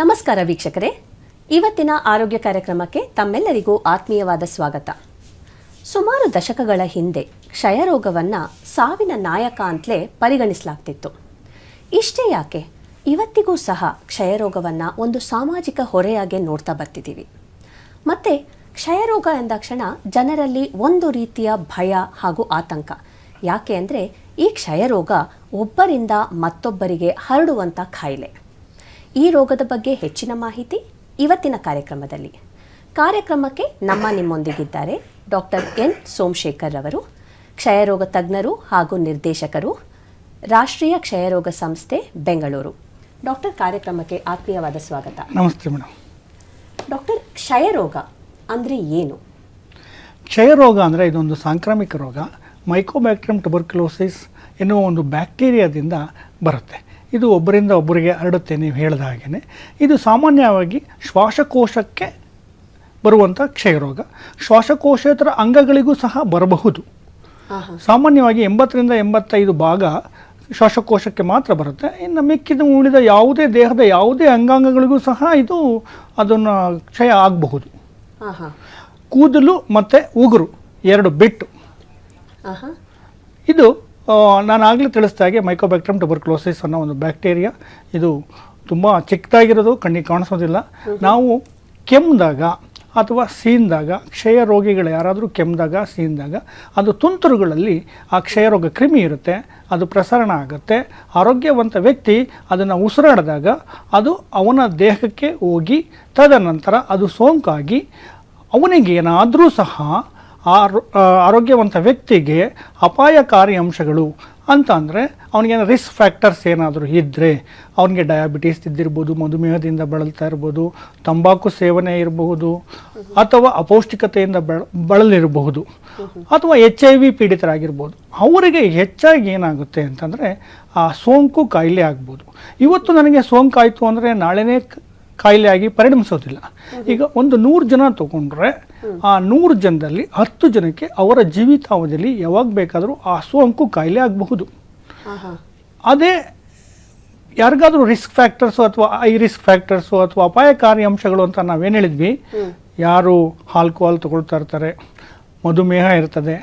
ನಮಸ್ಕಾರ ವೀಕ್ಷಕರೇ. ಇವತ್ತಿನ ಆರೋಗ್ಯ ಕಾರ್ಯಕ್ರಮಕ್ಕೆ ತಮ್ಮೆಲ್ಲರಿಗೂ ಆತ್ಮೀಯವಾದ ಸ್ವಾಗತ. ಸುಮಾರು ದಶಕಗಳ ಹಿಂದೆ ಕ್ಷಯರೋಗವನ್ನು ಸಾವಿನ ನಾಯಕ ಅಂತಲೇ ಪರಿಗಣಿಸಲಾಗ್ತಿತ್ತು. ಇಷ್ಟೇ ಯಾಕೆ? ಇವತ್ತಿಗೂ ಸಹ ಕ್ಷಯರೋಗವನ್ನು ಒಂದು ಸಾಮಾಜಿಕ ಹೊರೆಯಾಗಿ ನೋಡ್ತಾ ಬರ್ತಿದ್ದೀವಿ ಮತ್ತು ಕ್ಷಯರೋಗ ಎಂದಾಕ್ಷಣ ಜನರಲ್ಲಿ ಒಂದು ರೀತಿಯ ಭಯ ಹಾಗೂ ಆತಂಕ. ಯಾಕೆ ಅಂದರೆ ಈ ಕ್ಷಯರೋಗ ಒಬ್ಬರಿಂದ ಮತ್ತೊಬ್ಬರಿಗೆ ಹರಡುವಂಥ ಕಾಯಿಲೆ ಈ ರೋಗದ ಬಗ್ಗೆ ಹೆಚ್ಚಿನ ಮಾಹಿತಿ ಇವತ್ತಿನ ಕಾರ್ಯಕ್ರಮದಲ್ಲಿ. ಕಾರ್ಯಕ್ರಮಕ್ಕೆ ನಮ್ಮ ನಿಮ್ಮೊಂದಿಗಿದ್ದಾರೆ ಡಾಕ್ಟರ್ ಎನ್ ಸೋಮಶೇಖರ್ ಅವರು ಕ್ಷಯರೋಗ ತಜ್ಞರು ಹಾಗೂ ನಿರ್ದೇಶಕರು ರಾಷ್ಟ್ರೀಯ ಕ್ಷಯರೋಗ ಸಂಸ್ಥೆ ಬೆಂಗಳೂರು. ಡಾಕ್ಟರ್ ಕಾರ್ಯಕ್ರಮಕ್ಕೆ ಆತ್ಮೀಯವಾದ ಸ್ವಾಗತ. ನಮಸ್ತೆ ಮೇಡಮ್. ಡಾಕ್ಟರ್ ಕ್ಷಯರೋಗ ಅಂದರೆ ಏನು? ಕ್ಷಯರೋಗ ಅಂದರೆ ಇದೊಂದು ಸಾಂಕ್ರಾಮಿಕ ರೋಗ. ಮೈಕೋಬ್ಯಾಕ್ಟ್ರಿಯಂ ಟುಬರ್ಕ್ಯುಲೋಸಿಸ್ ಎನ್ನುವ ಒಂದು ಬ್ಯಾಕ್ಟೀರಿಯಾದಿಂದ ಬರುತ್ತೆ. ಇದು ಒಬ್ಬರಿಂದ ಒಬ್ಬರಿಗೆ ಹರಡುತ್ತೆ ನೀವು ಹೇಳಿದ ಹಾಗೆಯೇ ಇದು ಸಾಮಾನ್ಯವಾಗಿ ಶ್ವಾಸಕೋಶಕ್ಕೆ ಬರುವಂಥ ಕ್ಷಯರೋಗ. ಶ್ವಾಸಕೋಶೇತರ ಅಂಗಗಳಿಗೂ ಸಹ ಬರಬಹುದು. ಸಾಮಾನ್ಯವಾಗಿ ಎಂಬತ್ತರಿಂದ ಎಂಬತ್ತೈದು ಭಾಗ ಶ್ವಾಸಕೋಶಕ್ಕೆ ಮಾತ್ರ ಬರುತ್ತೆ. ಇನ್ನು ಮಿಕ್ಕಿದ ಉಳಿದ ಯಾವುದೇ ದೇಹದ ಯಾವುದೇ ಅಂಗಾಂಗಗಳಿಗೂ ಸಹ ಇದು ಅದನ್ನು ಕ್ಷಯ ಆಗಬಹುದು. ಕೂದಲು ಮತ್ತು ಉಗುರು ಎರಡು ಬಿಟ್ಟು. ಇದು ನಾನು ಆಗಲೇ ತಿಳಿಸಿದ ಹಾಗೆ ಮೈಕೋಬ್ಯಾಕ್ಟ್ರಮ್ ಟುಬರ್ಕ್ಲೋಸಿಸ್ ಅನ್ನೋ ಒಂದು ಬ್ಯಾಕ್ಟೀರಿಯಾ ಇದು ತುಂಬ ಚಿಕ್ಕದಾಗಿರೋದು ಕಣ್ಣಿಗೆ ಕಾಣಿಸೋದಿಲ್ಲ. ನಾವು ಕೆಮ್ಮಿದಾಗ ಅಥವಾ ಸೀಂದಾಗ ಕ್ಷಯ ರೋಗಿಗಳು ಯಾರಾದರೂ ಕೆಮ್ಮಿದಾಗ ಸೀಂದಾಗ ಅದು ತುಂತುರುಗಳಲ್ಲಿ ಆ ಕ್ಷಯ ರೋಗ ಕ್ರಿಮಿ ಇರುತ್ತೆ ಅದು ಪ್ರಸರಣ ಆಗುತ್ತೆ. ಆರೋಗ್ಯವಂತ ವ್ಯಕ್ತಿ ಅದನ್ನು ಉಸಿರಾಡಿದಾಗ ಅದು ಅವನ ದೇಹಕ್ಕೆ ಹೋಗಿ ತದನಂತರ ಅದು ಸೋಂಕಾಗಿ ಅವನಿಗೇನಾದರೂ ಸಹ ಆರೋಗ್ಯವಂತ ವ್ಯಕ್ತಿಗೆ ಅಪಾಯಕಾರಿ ಅಂಶಗಳು ಅಂತ ಅಂದರೆ ಅವನಿಗೇನು ರಿಸ್ಕ್ ಫ್ಯಾಕ್ಟರ್ಸ್ ಏನಾದರೂ ಇದ್ದರೆ ಅವನಿಗೆ ಡಯಾಬಿಟೀಸ್ ಇದ್ದಿರ್ಬೋದು ಮಧುಮೇಹದಿಂದ ಬಳಲ್ತಾ ಇರ್ಬೋದು, ತಂಬಾಕು ಸೇವನೆ ಇರಬಹುದು, ಅಥವಾ ಅಪೌಷ್ಟಿಕತೆಯಿಂದ ಬಳ, ಬಳಲಿರಬಹುದು, ಅಥವಾ ಎಚ್ ಐ ವಿ ಪೀಡಿತರಾಗಿರ್ಬೋದು. ಅವರಿಗೆ ಹೆಚ್ಚಾಗಿ ಏನಾಗುತ್ತೆ ಅಂತಂದರೆ, ಆ ಸೋಂಕು ಕಾಯಿಲೆ ಆಗ್ಬೋದು. ಇವತ್ತು ನನಗೆ ಸೋಂಕು ಆಯಿತು ಅಂದರೆ ನಾಳೆನೇ ಕಾಯಿಲೆಯಾಗಿ ಪರಿಣಮಿಸೋದಿಲ್ಲ. ಈಗ ಒಂದು ನೂರು ಜನ ತಗೊಂಡ್ರೆ ಆ ನೂರು ಜನದಲ್ಲಿ ಹತ್ತು ಜನಕ್ಕೆ ಅವರ ಜೀವಿತಾವಧಿಯಲ್ಲಿ ಯಾವಾಗ ಬೇಕಾದರೂ ಆ ಸೋಂಕು ಕಾಯಿಲೆ ಆಗಬಹುದು. ಅದೇ ಯಾರಿಗಾದರೂ ರಿಸ್ಕ್ ಫ್ಯಾಕ್ಟರ್ಸು ಅಥವಾ ಐ ರಿಸ್ಕ್ ಫ್ಯಾಕ್ಟರ್ಸು ಅಥವಾ ಅಪಾಯಕಾರಿ ಅಂಶಗಳು ಅಂತ ನಾವೇನು ಹೇಳಿದ್ವಿ? ಯಾರು ಆಲ್ಕೋಹಾಲ್ ತಗೊಳ್ತಾ ಇರ್ತಾರೆ ಮಧುಮೇಹ ಇರ್ತದೆ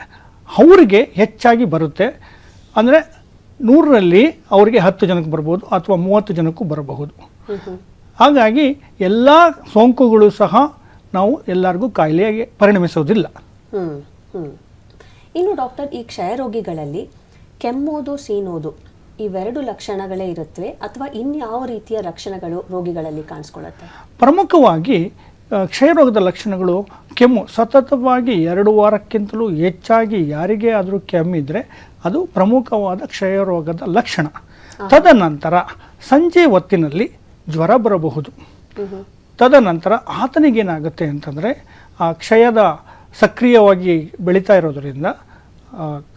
ಅವರಿಗೆ ಹೆಚ್ಚಾಗಿ ಬರುತ್ತೆ. ಅಂದರೆ ನೂರರಲ್ಲಿ ಅವರಿಗೆ ಹತ್ತು ಜನಕ್ಕೆ ಬರ್ಬೋದು ಅಥವಾ ಮೂವತ್ತು ಜನಕ್ಕೂ ಬರಬಹುದು. ಹಾಗಾಗಿ ಎಲ್ಲ ಸೋಂಕುಗಳು ಸಹ ನಾವು ಎಲ್ಲರಿಗೂ ಕಾಯಿಲೆಯಾಗಿ ಪರಿಣಮಿಸೋದಿಲ್ಲ. ಇನ್ನು ಡಾಕ್ಟರ್ ಈ ಕ್ಷಯರೋಗಿಗಳಲ್ಲಿ ಕೆಮ್ಮೋದು ಸೀನೋದು ಇವೆರಡು ಲಕ್ಷಣಗಳೇ ಇರುತ್ತವೆ ಅಥವಾ ಇನ್ಯಾವ ರೀತಿಯ ಲಕ್ಷಣಗಳು ರೋಗಿಗಳಲ್ಲಿ ಕಾಣಿಸ್ಕೊಳ್ಳುತ್ತೆ? ಪ್ರಮುಖವಾಗಿ ಕ್ಷಯರೋಗದ ಲಕ್ಷಣಗಳು ಕೆಮ್ಮು. ಸತತವಾಗಿ ಎರಡು ವಾರಕ್ಕಿಂತಲೂ ಹೆಚ್ಚಾಗಿ ಯಾರಿಗೆ ಆದರೂ ಕೆಮ್ಮಿದ್ರೆ ಅದು ಪ್ರಮುಖವಾದ ಕ್ಷಯರೋಗದ ಲಕ್ಷಣ. ತದನಂತರ ಸಂಜೆ ಹೊತ್ತಿನಲ್ಲಿ ಜ್ವರ ಬರಬಹುದು. ತದನಂತರ ಆತನಿಗೇನಾಗುತ್ತೆ ಅಂತಂದರೆ ಆ ಕ್ಷಯದ ಸಕ್ರಿಯವಾಗಿ ಬೆಳೀತಾ ಇರೋದರಿಂದ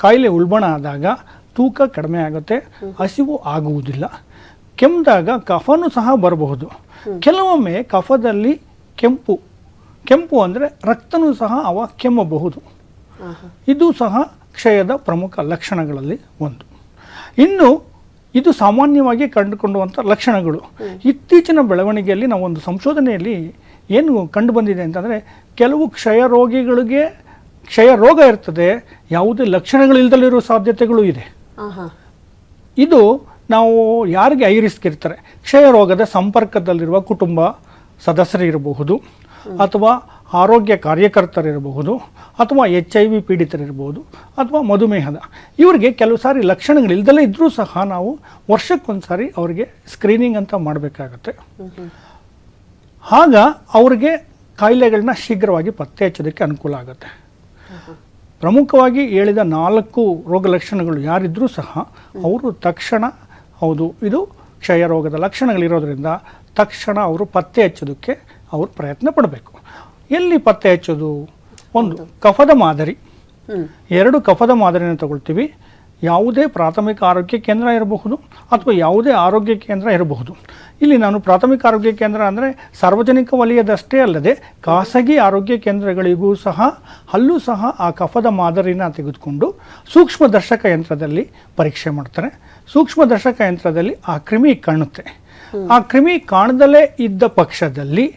ಕಾಯಿಲೆ ಉಲ್ಬಣ ಆದಾಗ ತೂಕ ಕಡಿಮೆ ಆಗುತ್ತೆ ಹಸಿವು ಆಗುವುದಿಲ್ಲ. ಕೆಮ್ಮಿದಾಗ ಕಫನೂ ಸಹ ಬರಬಹುದು. ಕೆಲವೊಮ್ಮೆ ಕಫದಲ್ಲಿ ಕೆಂಪು ಕೆಂಪು ಅಂದರೆ ರಕ್ತನೂ ಸಹ ಅವ ಕೆಮ್ಮಬಹುದು. ಇದು ಸಹ ಕ್ಷಯದ ಪ್ರಮುಖ ಲಕ್ಷಣಗಳಲ್ಲಿ ಒಂದು. ಇನ್ನು ಇದು ಸಾಮಾನ್ಯವಾಗಿ ಕಂಡುಕೊಂಡುವಂಥ ಲಕ್ಷಣಗಳು. ಇತ್ತೀಚಿನ ಬೆಳವಣಿಗೆಯಲ್ಲಿ ನಾವು ಒಂದು ಸಂಶೋಧನೆಯಲ್ಲಿ ಏನು ಕಂಡು ಬಂದಿದೆ ಅಂತಂದರೆ ಕೆಲವು ಕ್ಷಯ ರೋಗಿಗಳಿಗೆ ಕ್ಷಯ ರೋಗ ಇರ್ತದೆ ಯಾವುದೇ ಲಕ್ಷಣಗಳಿಲ್ಲದಲ್ಲಿರುವ ಸಾಧ್ಯತೆಗಳು ಇದೆ. ಇದು ನಾವು ಯಾರಿಗೆ ಐ ರಿಸ್ಕ್ ಇರ್ತಾರೆ? ಕ್ಷಯ ರೋಗದ ಸಂಪರ್ಕದಲ್ಲಿರುವ ಕುಟುಂಬ ಸದಸ್ಯರಿರಬಹುದು ಅಥವಾ ಆರೋಗ್ಯ ಕಾರ್ಯಕರ್ತರಿರಬಹುದು ಅಥವಾ ಎಚ್ ಐ ವಿ ಪೀಡಿತರಿರ್ಬೋದು ಅಥವಾ ಮಧುಮೇಹದ. ಇವರಿಗೆ ಕೆಲವು ಸಾರಿ ಲಕ್ಷಣಗಳಿಲ್ಲದಲ್ಲೇ ಇದ್ದರೂ ಸಹ ನಾವು ವರ್ಷಕ್ಕೊಂದು ಸಾರಿ ಅವರಿಗೆ ಸ್ಕ್ರೀನಿಂಗ್ ಅಂತ ಮಾಡಬೇಕಾಗತ್ತೆ. ಆಗ ಅವರಿಗೆ ಕಾಯಿಲೆಗಳನ್ನ ಶೀಘ್ರವಾಗಿ ಪತ್ತೆ ಹಚ್ಚೋದಕ್ಕೆ ಅನುಕೂಲ ಆಗುತ್ತೆ. ಪ್ರಮುಖವಾಗಿ ಹೇಳಿದ ನಾಲ್ಕು ರೋಗ ಲಕ್ಷಣಗಳು ಯಾರಿದ್ರೂ ಸಹ ಅವರು ತಕ್ಷಣ ಹೌದು, ಇದು ಕ್ಷಯ ರೋಗದ ಲಕ್ಷಣಗಳಿರೋದ್ರಿಂದ ತಕ್ಷಣ ಅವರು ಪತ್ತೆ ಹಚ್ಚೋದಕ್ಕೆ ಅವರು ಪ್ರಯತ್ನ ಪಡಬೇಕು. ಎಲ್ಲಿ ಪತ್ತೆ ಹಚ್ಚೋದು? ಒಂದು ಕಫದ ಮಾದರಿ. ಎರಡು ಕಫದ ಮಾದರಿನ ತಗೊಳ್ತೀವಿ. ಯಾವುದೇ ಪ್ರಾಥಮಿಕ ಆರೋಗ್ಯ ಕೇಂದ್ರ ಇರಬಹುದು ಅಥವಾ ಯಾವುದೇ ಆರೋಗ್ಯ ಕೇಂದ್ರ ಇರಬಹುದು. ಇಲ್ಲಿ ನಾನು ಪ್ರಾಥಮಿಕ ಆರೋಗ್ಯ ಕೇಂದ್ರ ಅಂದರೆ ಸಾರ್ವಜನಿಕ ವಲಯದಷ್ಟೇ ಅಲ್ಲದೆ ಖಾಸಗಿ ಆರೋಗ್ಯ ಕೇಂದ್ರಗಳಿಗೂ ಸಹ ಅಲ್ಲೂ ಸಹ ಆ ಕಫದ ಮಾದರಿನ ತೆಗೆದುಕೊಂಡು ಸೂಕ್ಷ್ಮ ದರ್ಶಕ ಯಂತ್ರದಲ್ಲಿ ಪರೀಕ್ಷೆ ಮಾಡ್ತಾರೆ. ಸೂಕ್ಷ್ಮದರ್ಶಕ ಯಂತ್ರದಲ್ಲಿ ಆ ಕ್ರಿಮಿ ಕಾಣುತ್ತೆ. ಆ ಕ್ರಿಮಿ ಕಾಣದಲ್ಲೇ ಇದ್ದ ಪಕ್ಷದಲ್ಲಿ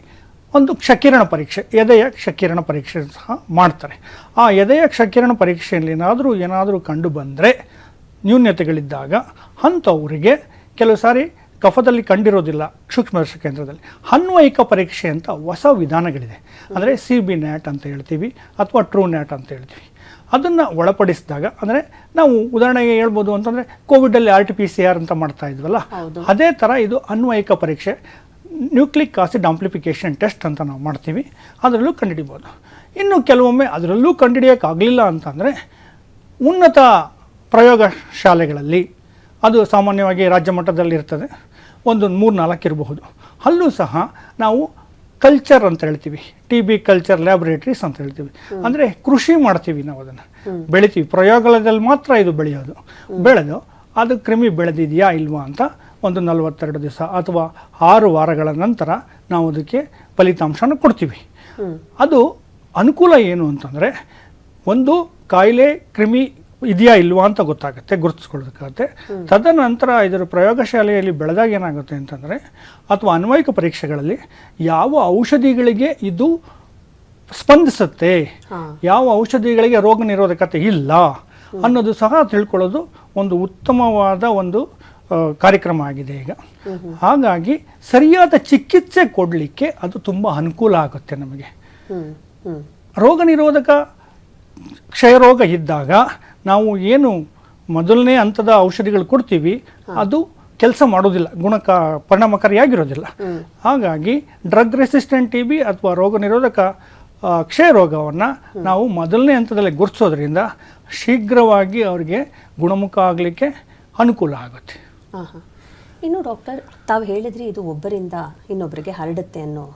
ಒಂದು ಕ್ಷಕಿರಣ ಪರೀಕ್ಷೆ ಎದೆಯ ಕ್ಷಕಿರಣ ಪರೀಕ್ಷೆ ಸಹ ಮಾಡ್ತಾರೆ. ಆ ಎದೆಯ ಕ್ಷಕಿರಣ ಪರೀಕ್ಷೆಯಲ್ಲಿ ಏನಾದರೂ ಏನಾದರೂ ಕಂಡು ಬಂದರೆ ನ್ಯೂನ್ಯತೆಗಳಿದ್ದಾಗ ಅಂಥವರಿಗೆ ಕೆಲವು ಸಾರಿ ಕಫದಲ್ಲಿ ಕಂಡಿರೋದಿಲ್ಲ ಸೂಕ್ಷ್ಮದರ್ಶ ಕೇಂದ್ರದಲ್ಲಿ. ಅನ್ವಯಿಕ ಪರೀಕ್ಷೆ ಅಂತ ಹೊಸ ವಿಧಾನಗಳಿದೆ. ಅಂದರೆ ಸಿ ಬಿ ನ್ಯಾಟ್ ಅಂತ ಹೇಳ್ತೀವಿ ಅಥವಾ ಟ್ರೂ ನ್ಯಾಟ್ ಅಂತ ಹೇಳ್ತೀವಿ. ಅದನ್ನು ಒಳಪಡಿಸಿದಾಗ ಅಂದರೆ ನಾವು ಉದಾಹರಣೆಗೆ ಹೇಳ್ಬೋದು ಅಂತಂದರೆ ಕೋವಿಡಲ್ಲಿ R T P C R ಅಂತ ಮಾಡ್ತಾ ಇದ್ವಲ್ಲ? ಅದೇ ಥರ ಇದು ಅನ್ವಯಿಕ ಪರೀಕ್ಷೆ. ನ್ಯೂಕ್ಲಿಕ್ ಆಸಿಡ್ ಆಂಪ್ಲಿಫಿಕೇಷನ್ ಟೆಸ್ಟ್ ಅಂತ ನಾವು ಮಾಡ್ತೀವಿ. ಅದರಲ್ಲೂ ಕಂಡುಹಿಡಿಬೋದು. ಇನ್ನು ಕೆಲವೊಮ್ಮೆ ಅದರಲ್ಲೂ ಕಂಡುಹಿಡಿಯೋಕ್ಕಾಗಲಿಲ್ಲ ಅಂತಂದರೆ ಉನ್ನತ ಪ್ರಯೋಗ ಶಾಲೆಗಳಲ್ಲಿ ಅದು ಸಾಮಾನ್ಯವಾಗಿ ರಾಜ್ಯ ಮಟ್ಟದಲ್ಲಿ ಇರ್ತದೆ. ಒಂದು ಮೂರು ನಾಲ್ಕು ಇರಬಹುದು. ಅಲ್ಲೂ ಸಹ ನಾವು ಕಲ್ಚರ್ ಅಂತ ಹೇಳ್ತೀವಿ. ಟಿ ಬಿ ಕಲ್ಚರ್ ಲ್ಯಾಬೊರೇಟ್ರೀಸ್ ಅಂತ ಹೇಳ್ತೀವಿ. ಅಂದರೆ ಕೃಷಿ ಮಾಡ್ತೀವಿ ನಾವು ಅದನ್ನು. ಬೆಳಿತೀವಿ. ಪ್ರಯೋಗಾಲಯದಲ್ಲಿ ಮಾತ್ರ ಇದು ಬೆಳೆಯೋದು. ಬೆಳೆದು ಅದು ಕ್ರಿಮಿ ಬೆಳೆದಿದೆಯಾ ಇಲ್ವಾ ಅಂತ ಒಂದು ನಲವತ್ತೆರಡು ದಿವಸ ಅಥವಾ ಆರು ವಾರಗಳ ನಂತರ ನಾವು ಅದಕ್ಕೆ ಫಲಿತಾಂಶನ ಕೊಡ್ತೀವಿ. ಅದು ಅನುಕೂಲ ಏನು ಅಂತಂದರೆ ಒಂದು ಕಾಯಿಲೆ ಕ್ರಿಮಿ ಇದೆಯಾ ಇಲ್ವಾ ಅಂತ ಗೊತ್ತಾಗುತ್ತೆ ಗುರುತಿಸ್ಕೊಳ್ಳೋದಕ್ಕಾಗುತ್ತೆ. ತದನಂತರ ಇದರ ಪ್ರಯೋಗಶಾಲೆಯಲ್ಲಿ ಬೆಳೆದಾಗ ಏನಾಗುತ್ತೆ ಅಂತಂದರೆ ಅಥವಾ ಅನ್ವಯಿಕ ಪರೀಕ್ಷೆಗಳಲ್ಲಿ ಯಾವ ಔಷಧಿಗಳಿಗೆ ಇದು ಸ್ಪಂದಿಸುತ್ತೆ ಯಾವ ಔಷಧಿಗಳಿಗೆ ರೋಗ ನಿರೋಧಕತೆ ಇಲ್ಲ ಅನ್ನೋದು ಸಹ ತಿಳ್ಕೊಳ್ಳೋದು ಒಂದು ಉತ್ತಮವಾದ ಒಂದು ಕಾರ್ಯಕ್ರಮ ಆಗಿದೆ ಈಗ. ಹಾಗಾಗಿ ಸರಿಯಾದ ಚಿಕಿತ್ಸೆ ಕೊಡಲಿಕ್ಕೆ ಅದು ತುಂಬ ಅನುಕೂಲ ಆಗುತ್ತೆ ನಮಗೆ. ರೋಗ ನಿರೋಧಕ ಕ್ಷಯರೋಗ ಇದ್ದಾಗ ನಾವು ಏನು ಮೊದಲನೇ ಹಂತದ ಔಷಧಿಗಳು ಕೊಡ್ತೀವಿ, ಅದು ಕೆಲಸ ಮಾಡೋದಿಲ್ಲ ಗುಣಕ ಪರಿಣಾಮಕಾರಿಯಾಗಿರೋದಿಲ್ಲ. ಹಾಗಾಗಿ ಡ್ರಗ್ ರೆಸಿಸ್ಟೆಂಟ್ ಟಿ ಬಿ ಅಥವಾ ರೋಗ ನಿರೋಧಕ ಕ್ಷಯ ರೋಗವನ್ನು ನಾವು ಮೊದಲನೇ ಹಂತದಲ್ಲಿ ಗುರುತಿಸೋದ್ರಿಂದ ಶೀಘ್ರವಾಗಿ ಅವರಿಗೆ ಗುಣಮುಖ ಆಗಲಿಕ್ಕೆ ಅನುಕೂಲ ಆಗುತ್ತೆ. ಹಾ ಹಾ ಇನ್ನು ಡಾಕ್ಟರ್ ತಾವು ಹೇಳಿದ್ರಿ ಇದು ಒಬ್ಬರಿಂದ ಇನ್ನೊಬ್ಬರಿಗೆ ಹರಡುತ್ತೆ ಅನ್ನೋ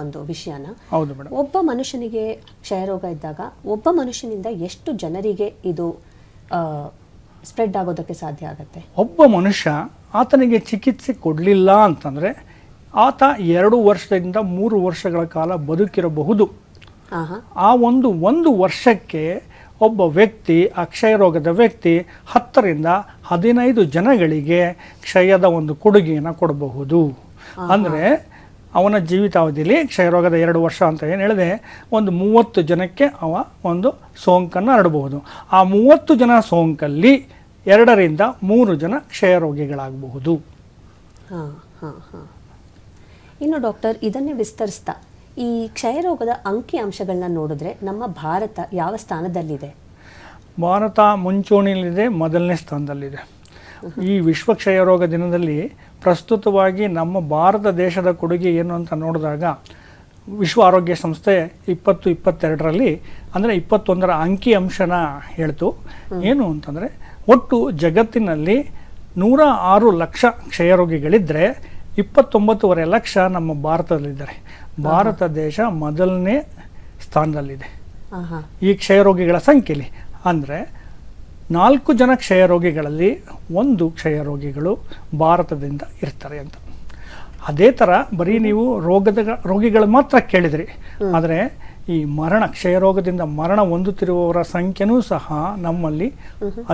ಒಂದು ವಿಷಯನ. ಹೌದು ಮೇಡಮ್. ಒಬ್ಬ ಮನುಷ್ಯನಿಗೆ ಕ್ಷಯರೋಗ ಇದ್ದಾಗ ಒಬ್ಬ ಮನುಷ್ಯನಿಂದ ಎಷ್ಟು ಜನರಿಗೆ ಇದು ಸ್ಪ್ರೆಡ್ ಆಗೋದಕ್ಕೆ ಸಾಧ್ಯ ಆಗುತ್ತೆ? ಒಬ್ಬ ಮನುಷ್ಯ ಆತನಿಗೆ ಚಿಕಿತ್ಸೆ ಕೊಡಲಿಲ್ಲ ಅಂತಂದರೆ ಆತ ಎರಡು ವರ್ಷದಿಂದ ಮೂರು ವರ್ಷಗಳ ಕಾಲ ಬದುಕಿರಬಹುದು. ಆ ಒಂದು ಒಂದು ವರ್ಷಕ್ಕೆ ಒಬ್ಬ ವ್ಯಕ್ತಿ ಆ ಕ್ಷಯರೋಗದ ವ್ಯಕ್ತಿ ಹತ್ತರಿಂದ ಹದಿನೈದು ಜನಗಳಿಗೆ ಕ್ಷಯದ ಒಂದು ಕೊಡುಗೆಯನ್ನು ಕೊಡಬಹುದು. ಅಂದರೆ ಅವನ ಜೀವಿತಾವಧಿಯಲ್ಲಿ ಕ್ಷಯರೋಗದ ಎರಡು ವರ್ಷ ಅಂತ ಏನು ಹೇಳಿದೆ ಒಂದು ಮೂವತ್ತು ಜನಕ್ಕೆ ಅವ ಒಂದು ಸೋಂಕನ್ನು ಹರಡಬಹುದು. ಆ ಮೂವತ್ತು ಜನ ಸೋಂಕಲ್ಲಿ ಎರಡರಿಂದ ಮೂರು ಜನ ಕ್ಷಯರೋಗಿಗಳಾಗಬಹುದು ಹಾ ಹಾ ಹಾ. ಇನ್ನು ಡಾಕ್ಟರ್ ಇದನ್ನೇ ವಿಸ್ತರಿಸ್ತಾ ಈ ಕ್ಷಯರೋಗದ ಅಂಕಿ ಅಂಶಗಳನ್ನ ನೋಡಿದ್ರೆ ನಮ್ಮ ಭಾರತ ಯಾವ ಸ್ಥಾನದಲ್ಲಿದೆ? ಭಾರತ ಮುಂಚೂಣಿಯಲ್ಲಿದೆ ಮೊದಲನೇ ಸ್ಥಾನದಲ್ಲಿದೆ. ಈ ವಿಶ್ವ ಕ್ಷಯರೋಗ ದಿನದಲ್ಲಿ ಪ್ರಸ್ತುತವಾಗಿ ನಮ್ಮ ಭಾರತ ದೇಶದ ಕೊಡುಗೆ ಏನು ಅಂತ ನೋಡಿದಾಗ ವಿಶ್ವ ಆರೋಗ್ಯ ಸಂಸ್ಥೆ ಇಪ್ಪತ್ತು ಇಪ್ಪತ್ತೆರಡರಲ್ಲಿ ಅಂದರೆ ಇಪ್ಪತ್ತೊಂದರ ಅಂಕಿ ಅಂಶನ ಹೇಳ್ತು ಏನು ಅಂತಂದರೆ ಒಟ್ಟು ಜಗತ್ತಿನಲ್ಲಿ ನೂರ ಆರು ಲಕ್ಷ ಕ್ಷಯರೋಗಿಗಳಿದ್ದರೆ ಇಪ್ಪತ್ತೊಂಬತ್ತುವರೆ ಲಕ್ಷ ನಮ್ಮ ಭಾರತದಲ್ಲಿದ್ದಾರೆ. ಭಾರತ ದೇಶ ಮೊದಲನೇ ಸ್ಥಾನದಲ್ಲಿದೆ. ಈ ಕ್ಷಯರೋಗಿಗಳ ಸಂಖ್ಯೆಯಲ್ಲಿ ಅಂದರೆ ನಾಲ್ಕು ಜನ ಕ್ಷಯರೋಗಿಗಳಲ್ಲಿ ಒಂದು ಕ್ಷಯರೋಗಿಗಳು ಭಾರತದಿಂದ ಇರ್ತಾರೆ ಅಂತ. ಅದೇ ಥರ ಬರೀ ನೀವು ರೋಗದ ರೋಗಿಗಳು ಮಾತ್ರ ಕೇಳಿದ್ರಿ. ಆದರೆ ಈ ಮರಣ ಕ್ಷಯರೋಗದಿಂದ ಮರಣ ಹೊಂದುತ್ತಿರುವವರ ಸಂಖ್ಯೆನೂ ಸಹ ನಮ್ಮಲ್ಲಿ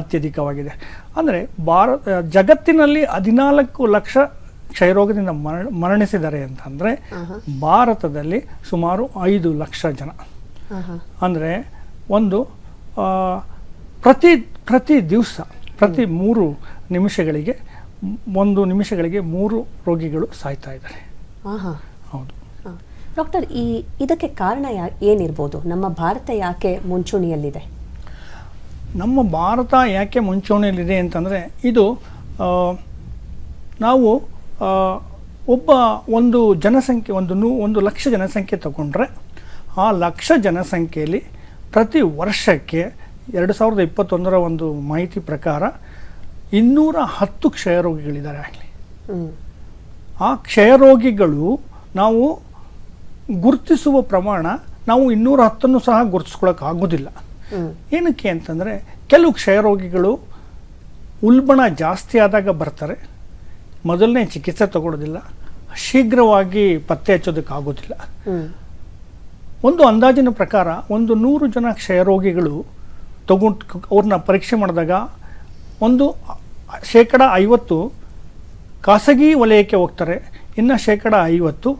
ಅತ್ಯಧಿಕವಾಗಿದೆ. ಅಂದರೆ ಭಾರತ ಜಗತ್ತಿನಲ್ಲಿ ಹದಿನಾಲ್ಕು ಲಕ್ಷ ಕ್ಷಯರೋಗದಿಂದ ಮರಣ ಮರಣಿಸಿದ್ದಾರೆ ಅಂತಂದರೆ ಭಾರತದಲ್ಲಿ ಸುಮಾರು ಐದು ಲಕ್ಷ ಜನ. ಅಂದರೆ ಒಂದು ಪ್ರತಿ ಪ್ರತಿ ದಿವಸ ಪ್ರತಿ ಮೂರು ನಿಮಿಷಗಳಿಗೆ ಒಂದು ನಿಮಿಷಗಳಿಗೆ ಮೂರು ರೋಗಿಗಳು ಸಾಯ್ತಾ ಇದ್ದಾರೆ. ಹೌದು. ಡಾಕ್ಟರ್ ಈ ಇದಕ್ಕೆ ಕಾರಣ ಯಾ ಏನಿರ್ಬೋದು? ನಮ್ಮ ಭಾರತ ಯಾಕೆ ಮುಂಚೂಣಿಯಲ್ಲಿದೆ? ನಮ್ಮ ಭಾರತ ಯಾಕೆ ಮುಂಚೂಣಿಯಲ್ಲಿದೆ ಅಂತಂದರೆ ಇದು ನಾವು ಒಬ್ಬ ಒಂದು ಜನಸಂಖ್ಯೆ ಒಂದು ನೂ ಒಂದು ಲಕ್ಷ ಜನಸಂಖ್ಯೆ ತಗೊಂಡ್ರೆ ಆ ಲಕ್ಷ ಜನಸಂಖ್ಯೆಯಲ್ಲಿ ಪ್ರತಿ ವರ್ಷಕ್ಕೆ ಎರಡು ಸಾವಿರದ ಇಪ್ಪತ್ತೊಂದರ ಒಂದು ಮಾಹಿತಿ ಪ್ರಕಾರ ಇನ್ನೂರ ಹತ್ತು ಕ್ಷಯರೋಗಿಗಳಿದ್ದಾರೆ ಆಗಲಿ. ಆ ಕ್ಷಯರೋಗಿಗಳು ನಾವು ಗುರುತಿಸುವ ಪ್ರಮಾಣ ನಾವು ಇನ್ನೂರ ಹತ್ತನ್ನು ಸಹ ಗುರುತಿಸ್ಕೊಳಕ್ಕಾಗೋದಿಲ್ಲ ಏನಕ್ಕೆ ಅಂತಂದರೆ ಕೆಲವು ಕ್ಷಯರೋಗಿಗಳು ಉಲ್ಬಣ ಜಾಸ್ತಿ ಆದಾಗ ಬರ್ತಾರೆ ಮೊದಲನೇ ಚಿಕಿತ್ಸೆ ತಗೊಳ್ಳೋದಿಲ್ಲ ಶೀಘ್ರವಾಗಿ ಪತ್ತೆ ಹಚ್ಚೋದಕ್ಕಾಗೋದಿಲ್ಲ ಹ್ಮ್. ಒಂದು ಅಂದಾಜಿನ ಪ್ರಕಾರ ಒಂದು ನೂರು ಜನ ಕ್ಷಯರೋಗಿಗಳು ತಗೊಂಡು ಅವ್ರನ್ನ ಪರೀಕ್ಷೆ ಮಾಡಿದಾಗ ಒಂದು ಶೇಕಡ ಐವತ್ತು ಖಾಸಗಿ ವಲಯಕ್ಕೆ ಹೋಗ್ತಾರೆ ಇನ್ನು ಶೇಕಡ ಐವತ್ತು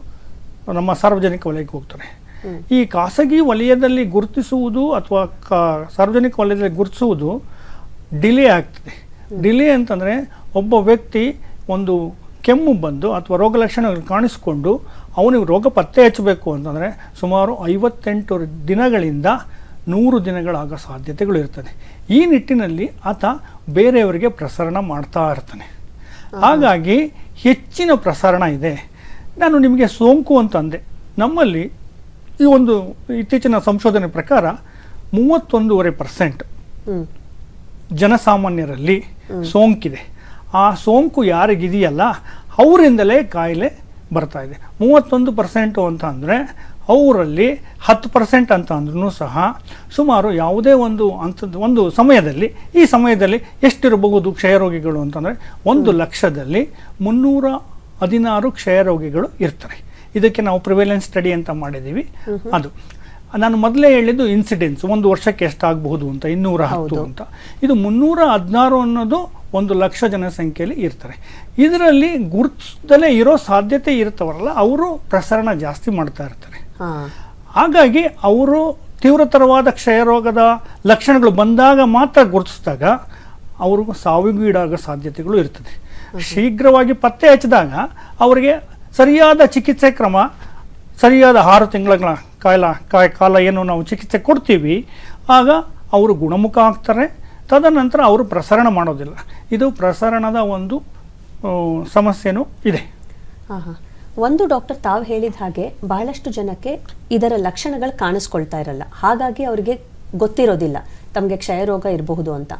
ನಮ್ಮ ಸಾರ್ವಜನಿಕ ವಲಯಕ್ಕೆ ಹೋಗ್ತಾರೆ. ಈ ಖಾಸಗಿ ವಲಯದಲ್ಲಿ ಗುರುತಿಸುವುದು ಅಥವಾ ಕಾ ಸಾರ್ವಜನಿಕ ವಲಯದಲ್ಲಿ ಗುರುತಿಸುವುದು ಡಿಲೇ ಆಗ್ತದೆ. ಡಿಲೇ ಅಂತಂದರೆ ಒಬ್ಬ ವ್ಯಕ್ತಿ ಒಂದು ಕೆಮ್ಮು ಬಂದು ಅಥವಾ ರೋಗ ಲಕ್ಷಣಗಳು ಕಾಣಿಸಿಕೊಂಡು ಅವನಿಗೆ ರೋಗ ಪತ್ತೆ ಹಚ್ಚಬೇಕು ಅಂತಂದರೆ ಸುಮಾರು ಐವತ್ತೆಂಟು ದಿನಗಳಿಂದ ನೂರು ದಿನಗಳಾಗೋ ಸಾಧ್ಯತೆಗಳು ಇರ್ತದೆ. ಈ ನಿಟ್ಟಿನಲ್ಲಿ ಆತ ಬೇರೆಯವರಿಗೆ ಪ್ರಸರಣ ಮಾಡ್ತಾ ಇರ್ತಾನೆ. ಹಾಗಾಗಿ ಹೆಚ್ಚಿನ ಪ್ರಸರಣ ಇದೆ. ನಾನು ನಿಮಗೆ ಸೋಂಕು ಅಂತಂದೆ. ನಮ್ಮಲ್ಲಿ ಈ ಒಂದು ಇತ್ತೀಚಿನ ಸಂಶೋಧನೆ ಪ್ರಕಾರ ಮೂವತ್ತೊಂದೂವರೆ ಪರ್ಸೆಂಟ್ ಜನಸಾಮಾನ್ಯರಲ್ಲಿ ಸೋಂಕಿದೆ. ಆ ಸೋಂಕು ಯಾರಿಗಿದೆಯಲ್ಲ ಅವರಿಂದಲೇ ಕಾಯಿಲೆ ಬರ್ತಾ ಇದೆ. ಮೂವತ್ತೊಂದು ಪರ್ಸೆಂಟು ಅಂತ ಅಂದರೆ ಅವರಲ್ಲಿ ಹತ್ತು ಪರ್ಸೆಂಟ್ ಅಂತ ಅಂದ್ರೂ ಸಹ ಸುಮಾರು ಯಾವುದೇ ಒಂದು ಅಂಥದ್ದು ಒಂದು ಸಮಯದಲ್ಲಿ ಈ ಸಮಯದಲ್ಲಿ ಎಷ್ಟಿರಬಹುದು ಕ್ಷಯರೋಗಿಗಳು ಅಂತಂದರೆ ಒಂದು ಲಕ್ಷದಲ್ಲಿ ಮುನ್ನೂರ ಹದಿನಾರು ಕ್ಷಯರೋಗಿಗಳು ಇರ್ತಾರೆ. ಇದಕ್ಕೆ ನಾವು ಪ್ರಿವೆಲೆನ್ಸ್ ಸ್ಟಡಿ ಅಂತ ಮಾಡಿದ್ದೀವಿ. ಅದು. ನಾನು ಮೊದಲೇ ಹೇಳಿದ್ದು ಇನ್ಸಿಡೆನ್ಸ್ ಒಂದು ವರ್ಷಕ್ಕೆ ಎಷ್ಟಾಗಬಹುದು ಅಂತ ಇನ್ನೂರ ಹತ್ತು. ಅಂತ. ಇದು ಮುನ್ನೂರ ಹದಿನಾರು ಅನ್ನೋದು ಒಂದು ಲಕ್ಷ ಜನಸಂಖ್ಯೆಯಲ್ಲಿ ಇರ್ತಾರೆ. ಇದರಲ್ಲಿ ಗುರುತಿಸದಲ್ಲೇ ಇರೋ ಸಾಧ್ಯತೆ ಇರ್ತವರಲ್ಲ ಅವರು ಪ್ರಸರಣ ಜಾಸ್ತಿ ಮಾಡ್ತಾ ಇರ್ತಾರೆ. ಹಾಗಾಗಿ ಅವರು ತೀವ್ರತರವಾದ ಕ್ಷಯರೋಗದ ಲಕ್ಷಣಗಳು ಬಂದಾಗ ಮಾತ್ರ ಗುರುತಿಸಿದಾಗ ಅವ್ರಿಗೂ ಸಾವಿಗೀಡಾಗೋ ಸಾಧ್ಯತೆಗಳು ಇರ್ತದೆ. ಶೀಘ್ರವಾಗಿ ಪತ್ತೆ ಹಚ್ಚಿದಾಗ ಅವರಿಗೆ ಸರಿಯಾದ ಚಿಕಿತ್ಸೆ ಕ್ರಮ ಸರಿಯಾದ ಆರು ತಿಂಗಳ ಕಾಲ ಕಾಯ ಕಾಲ ಏನು ನಾವು ಚಿಕಿತ್ಸೆ ಕೊಡ್ತೀವಿ ಆಗ ಅವರು ಗುಣಮುಖ ಆಗ್ತಾರೆ. ತದನಂತರ ಅವರು ಪ್ರಸರಣ ಮಾಡೋದಿಲ್ಲ. ಇದು ಪ್ರಸರಣದ ಒಂದು ಸಮಸ್ಯೆನೂ ಇದೆ. ಒಂದು ಡಾಕ್ಟರ್ ತಾವು ಹೇಳಿದ ಹಾಗೆ ಬಹಳಷ್ಟು ಜನಕ್ಕೆ ಇದರ ಲಕ್ಷಣಗಳು ಕಾಣಿಸ್ಕೊಳ್ತಾ ಇರಲ್ಲ. ಹಾಗಾಗಿ ಅವರಿಗೆ ಗೊತ್ತಿರೋದಿಲ್ಲ. ತಮಗೆ ಕ್ಷಯರೋಗ ಇರಬಹುದು ಅಂತ.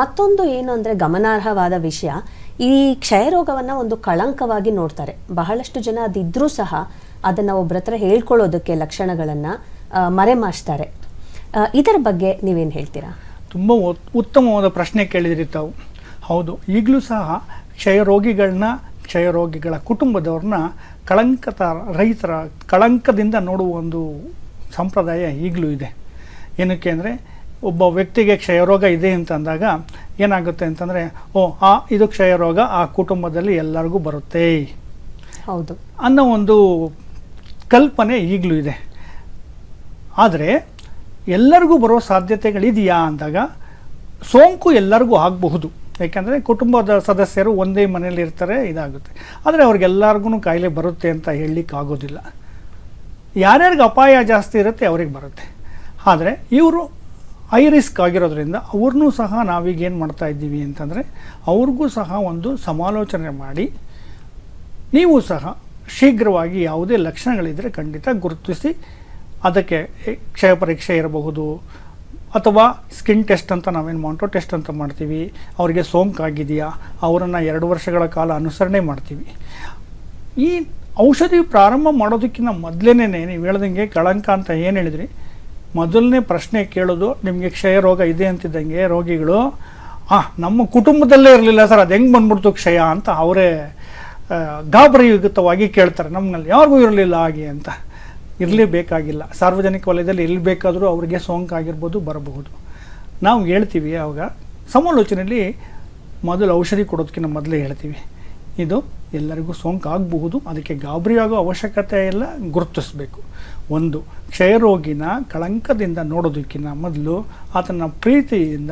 ಮತ್ತೊಂದು ಏನು ಅಂದರೆ ಗಮನಾರ್ಹವಾದ ವಿಷಯ, ಈ ಕ್ಷಯರೋಗವನ್ನ ಒಂದು ಕಳಂಕವಾಗಿ ನೋಡ್ತಾರೆ. ಬಹಳಷ್ಟು ಜನ ಅದಿದ್ರೂ ಸಹ ಅದನ್ನು ಒಬ್ಬರ ಹತ್ರ ಹೇಳ್ಕೊಳ್ಳೋದಕ್ಕೆ ಲಕ್ಷಣಗಳನ್ನು ಮರೆಮಾಚ್ತಾರೆ. ಇದರ ಬಗ್ಗೆ ನೀವೇನು ಹೇಳ್ತೀರಾ? ತುಂಬ ಉತ್- ಉತ್ತಮವಾದ ಪ್ರಶ್ನೆ ಕೇಳಿದಿರಿ ತಾವು. ಹೌದು ಈಗಲೂ ಸಹ ಕ್ಷಯರೋಗಿಗಳನ್ನ ಕ್ಷಯರೋಗಿಗಳ ಕುಟುಂಬದವ್ರನ್ನ ಕಳಂಕತ ರೈತರ ಕಳಂಕದಿಂದ ನೋಡುವ ಒಂದು ಸಂಪ್ರದಾಯ ಈಗಲೂ ಇದೆ. ಏನಕ್ಕೆ ಅಂದರೆ ಒಬ್ಬ ವ್ಯಕ್ತಿಗೆ ಕ್ಷಯರೋಗ ಇದೆ ಅಂತ ಅಂದಾಗ ಏನಾಗುತ್ತೆ ಅಂತಂದರೆ ಓ ಆ ಇದು ಕ್ಷಯರೋಗ ಆ ಕುಟುಂಬದಲ್ಲಿ ಎಲ್ಲರಿಗೂ ಬರುತ್ತೆ. ಹೌದು. ಅನ್ನೋ ಒಂದು ಕಲ್ಪನೆ ಈಗಲೂ ಇದೆ. ಆದರೆ ಎಲ್ಲರಿಗೂ ಬರೋ ಸಾಧ್ಯತೆಗಳಿದೆಯಾ ಅಂದಾಗ ಸೋಂಕು ಎಲ್ಲರಿಗೂ ಆಗಬಹುದು. ಯಾಕೆಂದರೆ ಕುಟುಂಬದ ಸದಸ್ಯರು ಒಂದೇ ಮನೇಲಿ ಇರ್ತಾರೆ, ಇದಾಗುತ್ತೆ. ಆದರೆ ಅವ್ರಿಗೆಲ್ಲರಿಗೂ ಕಾಯಿಲೆ ಬರುತ್ತೆ ಅಂತ ಹೇಳಲಿಕ್ಕೆ ಆಗೋದಿಲ್ಲ ಯಾರ್ಯಾರಿಗೆ ಅಪಾಯ ಜಾಸ್ತಿ ಇರುತ್ತೆ ಅವ್ರಿಗೆ ಬರುತ್ತೆ. ಆದರೆ ಇವರು ಹೈ ರಿಸ್ಕ್ ಆಗಿರೋದ್ರಿಂದ ಅವ್ರನ್ನೂ ಸಹ ನಾವೀಗ ಏನು ಮಾಡ್ತಾ ಇದ್ದೀವಿ ಅಂತಂದರೆ ಅವ್ರಿಗೂ ಸಹ ಒಂದು ಸಮಾಲೋಚನೆ ಮಾಡಿ, ನೀವು ಸಹ ಶೀಘ್ರವಾಗಿ ಯಾವುದೇ ಲಕ್ಷಣಗಳಿದ್ದರೆ ಖಂಡಿತ ಗುರುತಿಸಿ ಅದಕ್ಕೆ ಕ್ಷಯ ಪರೀಕ್ಷೆ ಇರಬಹುದು ಅಥವಾ ಸ್ಕಿನ್ ಟೆಸ್ಟ್ ಅಂತ ನಾವೇನು ಮಾಂಟೋ ಟೆಸ್ಟ್ ಅಂತ ಮಾಡ್ತೀವಿ, ಅವರಿಗೆ ಸೋಂಕಾಗಿದೆಯಾ, ಅವರನ್ನು ಎರಡು ವರ್ಷಗಳ ಕಾಲ ಅನುಸರಣೆ ಮಾಡ್ತೀವಿ. ಈ ಔಷಧಿ ಪ್ರಾರಂಭ ಮಾಡೋದಕ್ಕಿಂತ ಮೊದಲೇನೆ ನೀವು ಹೇಳ್ದಂಗೆ ಕಳಂಕ ಅಂತ ಏನು ಹೇಳಿದ್ರಿ? ಮೊದಲನೇ ಪ್ರಶ್ನೆ ಕೇಳೋದು, ನಿಮಗೆ ಕ್ಷಯ ರೋಗ ಇದೆ ಅಂತಿದ್ದಂಗೆ ರೋಗಿಗಳು, ಆ, ನಮ್ಮ ಕುಟುಂಬದಲ್ಲೇ ಇರಲಿಲ್ಲ ಸರ್, ಅದು ಹೆಂಗೆ ಬಂದ್ಬಿಡ್ತು ಕ್ಷಯ? ಅಂತ ಅವರೇ ಗಾಬರಿಯುಕ್ತವಾಗಿ ಕೇಳ್ತಾರೆ ನಮ್ಮಲ್ಲಿ ಯಾರಿಗೂ ಇರಲಿಲ್ಲ ಹಾಗೆ ಅಂತ. ಇರಲೇಬೇಕಾಗಿಲ್ಲ. ಸಾರ್ವಜನಿಕ ವಲಯದಲ್ಲಿ ಎಲ್ಲಿ ಬೇಕಾದರೂ ಅವರಿಗೆ ಸೋಂಕಾಗಿರ್ಬೋದು, ಬರಬಹುದು. ನಾವು ಹೇಳ್ತೀವಿ ಆವಾಗ ಸಮಾಲೋಚನೆಯಲ್ಲಿ ಮೊದಲು ಔಷಧಿ ಕೊಡೋದಕ್ಕಿಂತ ಮೊದಲೇ ಹೇಳ್ತೀವಿ. ಇದು ಎಲ್ಲರಿಗೂ ಸೋಂಕು ಆಗಬಹುದು ಅದಕ್ಕೆ ಗಾಬರಿಯಾಗೋ ಅವಶ್ಯಕತೆ ಎಲ್ಲ ಗುರುತಿಸಬೇಕು. ಒಂದು, ಕ್ಷಯರೋಗಿನ ಕಳಂಕದಿಂದ ನೋಡೋದಕ್ಕಿಂತ ಮೊದಲು ಆತನ ಪ್ರೀತಿಯಿಂದ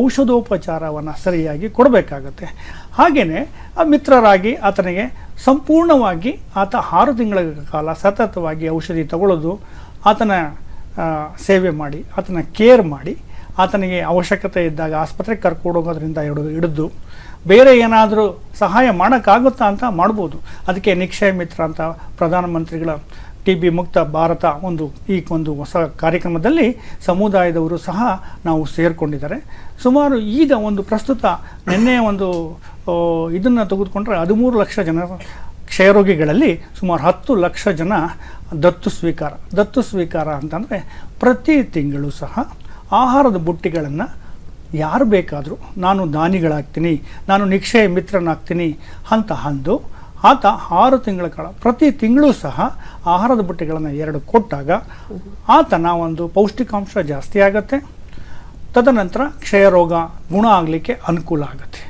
ಔಷಧೋಪಚಾರವನ್ನು ಸರಿಯಾಗಿ ಕೊಡಬೇಕಾಗತ್ತೆ. ಹಾಗೆಯೇ ಆ ಮಿತ್ರರಾಗಿ ಆತನಿಗೆ ಸಂಪೂರ್ಣವಾಗಿ ಆತ ಆರು ತಿಂಗಳ ಕಾಲ ಸತತವಾಗಿ ಔಷಧಿ ತಗೊಳ್ಳೋದು ಆತನ ಸೇವೆ ಮಾಡಿ, ಆತನ ಕೇರ್ ಮಾಡಿ, ಆತನಿಗೆ ಅವಶ್ಯಕತೆ ಇದ್ದಾಗ ಆಸ್ಪತ್ರೆಗೆ ಕರ್ಕೊಂಡು ಹೋಗೋದ್ರಿಂದ ಹಿಡಿದು ಹಿಡಿದು ಬೇರೆ ಏನಾದರೂ ಸಹಾಯ ಮಾಡೋಕ್ಕಾಗುತ್ತಾ ಅಂತ ಮಾಡ್ಬೋದು. ಅದಕ್ಕೆ ನಿಕ್ಷಯ ಮಿತ್ರ ಅಂತ ಪ್ರಧಾನಮಂತ್ರಿಗಳ ಟಿ ಬಿ ಮುಕ್ತ ಭಾರತ ಒಂದು ಈ ಒಂದು ಹೊಸ ಕಾರ್ಯಕ್ರಮದಲ್ಲಿ ಸಮುದಾಯದವರು ಸಹ ನಾವು ಸೇರಿಕೊಂಡಿದ್ದಾರೆ. ಸುಮಾರು ಈಗ ಒಂದು ಪ್ರಸ್ತುತ ನಿನ್ನೆ ಒಂದು ಇದನ್ನು ತೆಗೆದುಕೊಂಡ್ರೆ ಹದಿಮೂರು ಲಕ್ಷ ಜನ ಕ್ಷಯರೋಗಿಗಳಲ್ಲಿ ಸುಮಾರು ಹತ್ತು ಲಕ್ಷ ಜನ ದತ್ತು ಸ್ವೀಕಾರ ದತ್ತು ಸ್ವೀಕಾರ ಅಂತಂದರೆ ಪ್ರತಿ ತಿಂಗಳು ಸಹ ಆಹಾರದ ಬುಟ್ಟಿಗಳನ್ನು ಯಾರು ಬೇಕಾದರೂ ನಾನು ದಾನಿಗಳಾಗ್ತೀನಿ, ನಾನು ನಿಕ್ಷಯ ಮಿತ್ರನಾಗ್ತೀನಿ ಅಂತ ಅಂದು ಆತ ಆರು ತಿಂಗಳ ಕಾಲ ಪ್ರತಿ ತಿಂಗಳು ಸಹ ಆಹಾರದ ಬುಟ್ಟಿಗಳನ್ನು ಎರಡು ಕೊಟ್ಟಾಗ ಆತನ ಒಂದು ಪೌಷ್ಟಿಕಾಂಶ ಜಾಸ್ತಿ ಆಗುತ್ತೆ. ತದನಂತರ ಕ್ಷಯರೋಗ ಗುಣ ಆಗಲಿಕ್ಕೆ ಅನುಕೂಲ ಆಗುತ್ತೆ.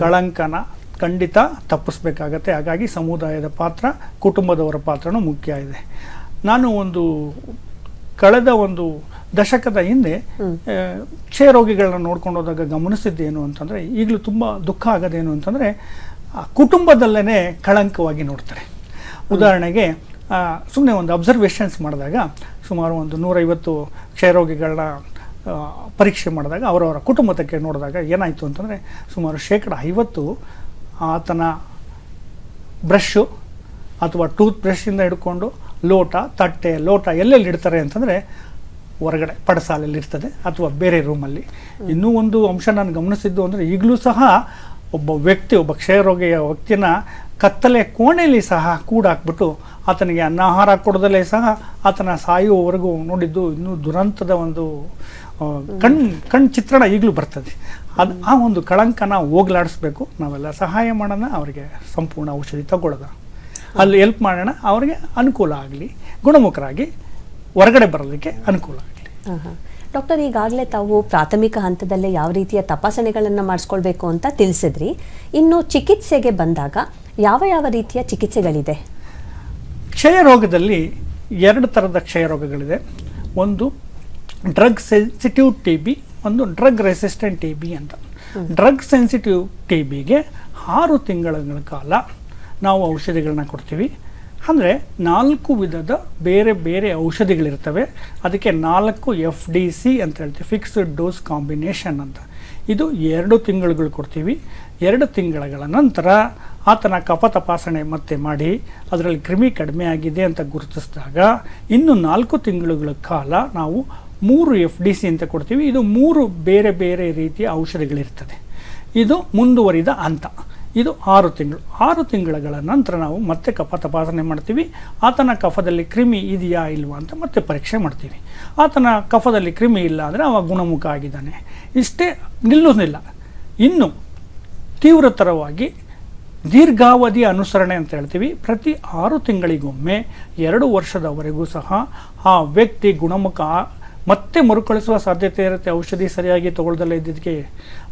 ಕಳಂಕನ ಖಂಡಿತ ತಪ್ಪಿಸ್ಬೇಕಾಗತ್ತೆ. ಹಾಗಾಗಿ ಸಮುದಾಯದ ಪಾತ್ರ ಕುಟುಂಬದವರ ಪಾತ್ರನೂ ಮುಖ್ಯ ಇದೆ. ನಾನು ಒಂದು ಕಳೆದ ಒಂದು ದಶಕದ ಹಿಂದೆ ಕ್ಷಯ ರೋಗಿಗಳನ್ನ ನೋಡ್ಕೊಂಡು ಹೋದಾಗ ಗಮನಿಸಿದ್ದೇನು ಅಂತಂದರೆ ಈಗಲೂ ತುಂಬ ದುಃಖ ಆಗೋದೇನು ಅಂತಂದರೆ ಕುಟುಂಬದಲ್ಲೇ ಕಳಂಕವಾಗಿ ನೋಡ್ತಾರೆ. ಉದಾಹರಣೆಗೆ ಸುಮ್ಮನೆ ಒಂದು ಅಬ್ಸರ್ವೇಷನ್ಸ್ ಮಾಡಿದಾಗ ಸುಮಾರು ಒಂದು ನೂರೈವತ್ತು ಕ್ಷಯರೋಗಿಗಳನ್ನ ಪರೀಕ್ಷೆ ಮಾಡಿದಾಗ ಅವರವರ ಕುಟುಂಬದಕ್ಕೆ ನೋಡಿದಾಗ ಏನಾಯಿತು ಅಂತಂದರೆ ಸುಮಾರು ಶೇಕಡ ಐವತ್ತು ಆತನ ಬ್ರಷ್ಷು ಅಥವಾ ಟೂತ್ ಬ್ರಷ್ಷಿಂದ ಹಿಡ್ಕೊಂಡು ಲೋಟ, ತಟ್ಟೆ, ಲೋಟ ಎಲ್ಲೆಲ್ಲಿ ಇಡ್ತಾರೆ ಅಂತಂದರೆ ಹೊರಗಡೆ, ಪಡಸಾಲೆಯಲ್ಲಿ ಇರ್ತದೆ ಅಥವಾ ಬೇರೆ ರೂಮಲ್ಲಿ. ಇನ್ನೂ ಒಂದು ಅಂಶ ನಾನು ಗಮನಿಸಿದ್ದು ಅಂದರೆ ಈಗಲೂ ಸಹ ಒಬ್ಬ ವ್ಯಕ್ತಿ, ಒಬ್ಬ ಕ್ಷಯರೋಗಿಯ ವ್ಯಕ್ತಿನ ಕತ್ತಲೆ ಕೋಣೆಯಲ್ಲಿ ಸಹ ಕೂಡಾಕ್ಬಿಟ್ಟು ಆತನಿಗೆ ಅನ್ನ ಆಹಾರ ಕೊಡದಲ್ಲೇ ಸಹ ಆತನ ಸಾಯುವವರೆಗೂ ನೋಡಿದ್ದು ಇನ್ನೂ ದುರಂತದ ಒಂದು ಕಣ್ ಕಣ್ ಚಿತ್ರಣ ಈಗಲೂ ಬರ್ತದೆ. ಅದು ಆ ಒಂದು ಕಳಂಕನ ಹೋಗ್ಲಾಡಿಸ್ಬೇಕು. ನಾವೆಲ್ಲ ಸಹಾಯ ಮಾಡೋಣ ಅವರಿಗೆ ಸಂಪೂರ್ಣ ಔಷಧಿ ತಗೊಳ್ಳೋದ ಅಲ್ಲಿ ಹೆಲ್ಪ್ ಮಾಡೋಣ ಅವರಿಗೆ ಅನುಕೂಲ ಆಗಲಿ ಗುಣಮುಖರಾಗಿ ಹೊರಗಡೆ ಬರೋದಕ್ಕೆ ಅನುಕೂಲ ಆಗಲಿ. ಡಾಕ್ಟರ್ ಈಗಾಗಲೇ ತಾವು ಪ್ರಾಥಮಿಕ ಹಂತದಲ್ಲೇ ಯಾವ ರೀತಿಯ ತಪಾಸಣೆಗಳನ್ನು ಮಾಡಿಸ್ಕೊಳ್ಬೇಕು ಅಂತ ತಿಳಿಸಿದ್ರಿ. ಇನ್ನು ಚಿಕಿತ್ಸೆಗೆ ಬಂದಾಗ ಯಾವ ಯಾವ ರೀತಿಯ ಚಿಕಿತ್ಸೆಗಳಿದೆ? ಕ್ಷಯ ರೋಗದಲ್ಲಿ ಎರಡು ಥರದ ಕ್ಷಯ ರೋಗಗಳಿದೆ. ಒಂದು ಡ್ರಗ್ ಸೆನ್ಸಿಟಿವ್ ಟಿ ಬಿ ಒಂದು ಡ್ರಗ್ ರೆಸಿಸ್ಟೆಂಟ್ ಟಿ ಬಿ ಅಂತ. ಡ್ರಗ್ ಸೆನ್ಸಿಟಿವ್ ಟಿ ಬಿಗೆ ಆರು ತಿಂಗಳ ಕಾಲ ನಾವು ಔಷಧಿಗಳನ್ನ ಕೊಡ್ತೀವಿ. ಅಂದರೆ ನಾಲ್ಕು ವಿಧದ ಬೇರೆ ಬೇರೆ ಔಷಧಿಗಳಿರ್ತವೆ. ಅದಕ್ಕೆ ನಾಲ್ಕು ಎಫ್ ಡಿ ಸಿ ಅಂತ ಹೇಳ್ತೀವಿ ಫಿಕ್ಸ್ಡ್ ಡೋಸ್ ಕಾಂಬಿನೇಷನ್ ಅಂತ. ಇದು ಎರಡು ತಿಂಗಳುಗಳು ಕೊಡ್ತೀವಿ. ಎರಡು ತಿಂಗಳ ನಂತರ ಆತನ ಕಫ ತಪಾಸಣೆ ಮತ್ತೆ ಮಾಡಿ ಅದರಲ್ಲಿ ಕ್ರಿಮಿ ಕಡಿಮೆ ಆಗಿದೆ ಅಂತ ಗುರುತಿಸಿದಾಗ ಇನ್ನು ನಾಲ್ಕು ತಿಂಗಳುಗಳ ಕಾಲ ನಾವು ಮೂರು ಎಫ್ ಡಿ ಸಿ ಅಂತ ಕೊಡ್ತೀವಿ. ಇದು ಮೂರು ಬೇರೆ ಬೇರೆ ರೀತಿಯ ಔಷಧಿಗಳಿರ್ತದೆ. ಇದು ಮುಂದುವರಿದ ಹಂತ. ಇದು ಆರು ತಿಂಗಳು. ಆರು ತಿಂಗಳುಗಳ ನಂತರ ನಾವು ಮತ್ತೆ ಕಫ ತಪಾಸಣೆ ಮಾಡ್ತೀವಿ. ಆತನ ಕಫದಲ್ಲಿ ಕ್ರಿಮಿ ಇದೆಯಾ ಇಲ್ವಾ ಅಂತ ಮತ್ತೆ ಪರೀಕ್ಷೆ ಮಾಡ್ತೀವಿ. ಆತನ ಕಫದಲ್ಲಿ ಕ್ರಿಮಿ ಇಲ್ಲ ಅಂದರೆ ಅವ ಗುಣಮುಖ ಆಗಿದ್ದಾನೆ. ಇಷ್ಟೇ ನಿಲ್ಲೋದಿಲ್ಲ ಇನ್ನು ತೀವ್ರತರವಾಗಿ ದೀರ್ಘಾವಧಿ ಅನುಸರಣೆ ಅಂತ ಹೇಳ್ತೀವಿ. ಪ್ರತಿ ಆರು ತಿಂಗಳಿಗೊಮ್ಮೆ ಎರಡು ವರ್ಷದವರೆಗೂ ಸಹ ಆ ವ್ಯಕ್ತಿ ಗುಣಮುಖ ಮತ್ತೆ ಮರುಕಳಿಸುವ ಸಾಧ್ಯತೆ ಇರುತ್ತೆ. ಔಷಧಿ ಸರಿಯಾಗಿ ತಗೊಳ್ದಲ್ಲೇ ಇದ್ದಿದ್ದಕ್ಕೆ.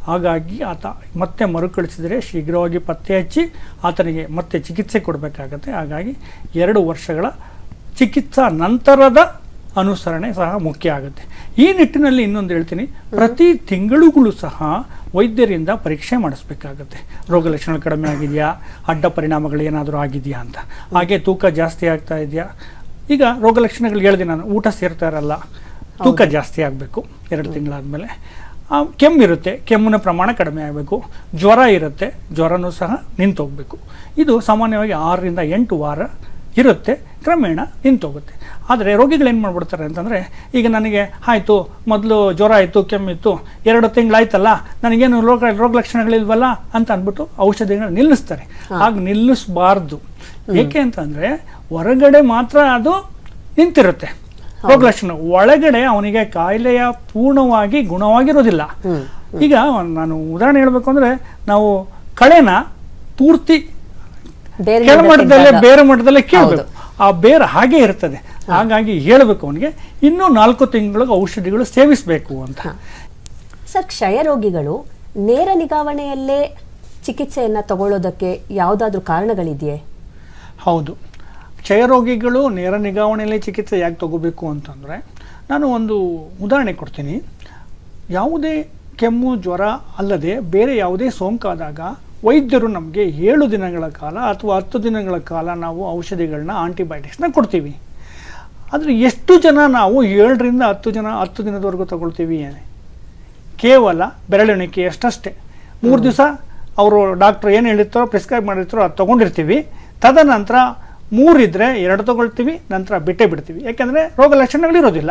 ಹಾಗಾಗಿ ಆತ ಮತ್ತೆ ಮರುಕಳಿಸಿದರೆ ಶೀಘ್ರವಾಗಿ ಪತ್ತೆ ಹಚ್ಚಿ ಆತನಿಗೆ ಮತ್ತೆ ಚಿಕಿತ್ಸೆ ಕೊಡಬೇಕಾಗತ್ತೆ. ಹಾಗಾಗಿ ಎರಡು ವರ್ಷಗಳ ಚಿಕಿತ್ಸಾ ನಂತರದ ಅನುಸರಣೆ ಸಹ ಮುಖ್ಯ ಆಗುತ್ತೆ. ಈ ನಿಟ್ಟಿನಲ್ಲಿ ಇನ್ನೊಂದು ಹೇಳ್ತೀನಿ. ಪ್ರತಿ ತಿಂಗಳುಗಳು ಸಹ ವೈದ್ಯರಿಂದ ಪರೀಕ್ಷೆ ಮಾಡಿಸ್ಬೇಕಾಗತ್ತೆ. ರೋಗ ಲಕ್ಷಣ ಕಡಿಮೆ ಆಗಿದೆಯಾ? ಅಡ್ಡ ಪರಿಣಾಮಗಳು ಏನಾದರೂ ಆಗಿದೆಯಾ ಅಂತ. ಹಾಗೆ ತೂಕ ಜಾಸ್ತಿ ಆಗ್ತಾ ಇದೆಯಾ? ಈಗ ರೋಗ ಲಕ್ಷಣಗಳು ಹೇಳಿದೆ ನಾನು. ಊಟ ಸೇರ್ತಾ ಇರಲ್ಲ. ತೂಕ ಜಾಸ್ತಿ ಆಗಬೇಕು ಎರಡು ತಿಂಗಳಾದಮೇಲೆ. ಕೆಮ್ಮಿರುತ್ತೆ ಕೆಮ್ಮಿನ ಪ್ರಮಾಣ ಕಡಿಮೆ ಆಗಬೇಕು. ಜ್ವರ ಇರುತ್ತೆ ಜ್ವರನೂ ಸಹ ನಿಂತೋಗ್ಬೇಕು. ಇದು ಸಾಮಾನ್ಯವಾಗಿ ಆರರಿಂದ ಎಂಟು ವಾರ ಇರುತ್ತೆ ಕ್ರಮೇಣ ನಿಂತೋಗುತ್ತೆ. ಆದರೆ ರೋಗಿಗಳು ಏನು ಮಾಡ್ಬಿಡ್ತಾರೆ ಅಂತಂದರೆ ಈಗ ನನಗೆ ಆಯಿತು ಮೊದಲು ಜ್ವರ ಆಯಿತು ಕೆಮ್ಮಿತ್ತು ಎರಡು ತಿಂಗಳಾಯ್ತಲ್ಲ ನನಗೇನು ರೋಗ ರೋಗ ಲಕ್ಷಣಗಳಿಲ್ವಲ್ಲ ಅಂತ ಅಂದ್ಬಿಟ್ಟು ಔಷಧಿಗಳನ್ನ ನಿಲ್ಲಿಸ್ತಾರೆ. ಆಗ ನಿಲ್ಲಿಸಬಾರ್ದು. ಏಕೆ ಅಂತಂದರೆ ಹೊರಗಡೆ ಮಾತ್ರ ಅದು ನಿಂತಿರುತ್ತೆ. ರೋಗ ಲಕ್ಷಣ ಒಳಗಡೆ ಅವನಿಗೆ ಕಾಯಿಲೆಯ ಪೂರ್ಣವಾಗಿ ಗುಣವಾಗಿರೋದಿಲ್ಲ. ಈಗ ನಾನು ಉದಾಹರಣೆ ಹೇಳಬೇಕು ಅಂದ್ರೆ ನಾವು ಕಳೆನ ಪೂರ್ತಿ ಕೆಳಮಟ್ಟದಲ್ಲೇ ಬೇರೆ ಮಟ್ಟದಲ್ಲೇ ಕೇಳಬೇಕು. ಆ ಬೇರೆ ಹಾಗೆ ಇರ್ತದೆ. ಹಾಗಾಗಿ ಹೇಳಬೇಕು ಅವನಿಗೆ ಇನ್ನೂ ನಾಲ್ಕು ತಿಂಗಳಿಗೆ ಔಷಧಿಗಳು ಸೇವಿಸಬೇಕು ಅಂತ. ಸರ್ ಕ್ಷಯ ರೋಗಿಗಳು ನೇರ ನಿಗಾವಣೆಯಲ್ಲೇ ಚಿಕಿತ್ಸೆಯನ್ನು ತಗೊಳ್ಳೋದಕ್ಕೆ ಯಾವುದಾದ್ರೂ ಕಾರಣಗಳಿದೆಯೇ? ಹೌದು. ಕ್ಷಯರೋಗಿಗಳು ನೇರ ನಿಗಾವಣೆಯಲ್ಲಿ ಚಿಕಿತ್ಸೆ ಯಾಕೆ ತಗೋಬೇಕು ಅಂತಂದರೆ ನಾನು ಒಂದು ಉದಾಹರಣೆ ಕೊಡ್ತೀನಿ. ಯಾವುದೇ ಕೆಮ್ಮು ಜ್ವರ ಅಲ್ಲದೆ ಬೇರೆ ಯಾವುದೇ ಸೋಂಕಾದಾಗ ವೈದ್ಯರು ನಮಗೆ ಏಳು ದಿನಗಳ ಕಾಲ ಅಥವಾ ಹತ್ತು ದಿನಗಳ ಕಾಲ ನಾವು ಔಷಧಿಗಳನ್ನ ಆಂಟಿಬಯೋಟಿಕ್ಸ್ನ ಕೊಡ್ತೀವಿ. ಆದರೆ ಎಷ್ಟು ಜನ ನಾವು ಏಳರಿಂದ ಹತ್ತು ಜನ ಹತ್ತು ದಿನದವರೆಗೂ ತಗೊಳ್ತೀವಿ ಕೇವಲ ಬೆರಳೆಣಿಕೆ ಅಷ್ಟಷ್ಟೇ ಮೂರು ದಿವಸ ಅವರು ಡಾಕ್ಟ್ರ್ ಏನು ಹೇಳಿರ್ತಾರೋ ಪ್ರಿಸ್ಕ್ರೈಬ್ ಮಾಡಿರ್ತಾರೋ ಅದು ತೊಗೊಂಡಿರ್ತೀವಿ. ತದನಂತರ ಮೂರಿದ್ರೆ ಎರಡು ತಗೊಳ್ತೀವಿ ನಂತರ ಬಿಟ್ಟೇ ಬಿಡ್ತೀವಿ. ಯಾಕೆಂದರೆ ರೋಗ ಲಕ್ಷಣಗಳಿರೋದಿಲ್ಲ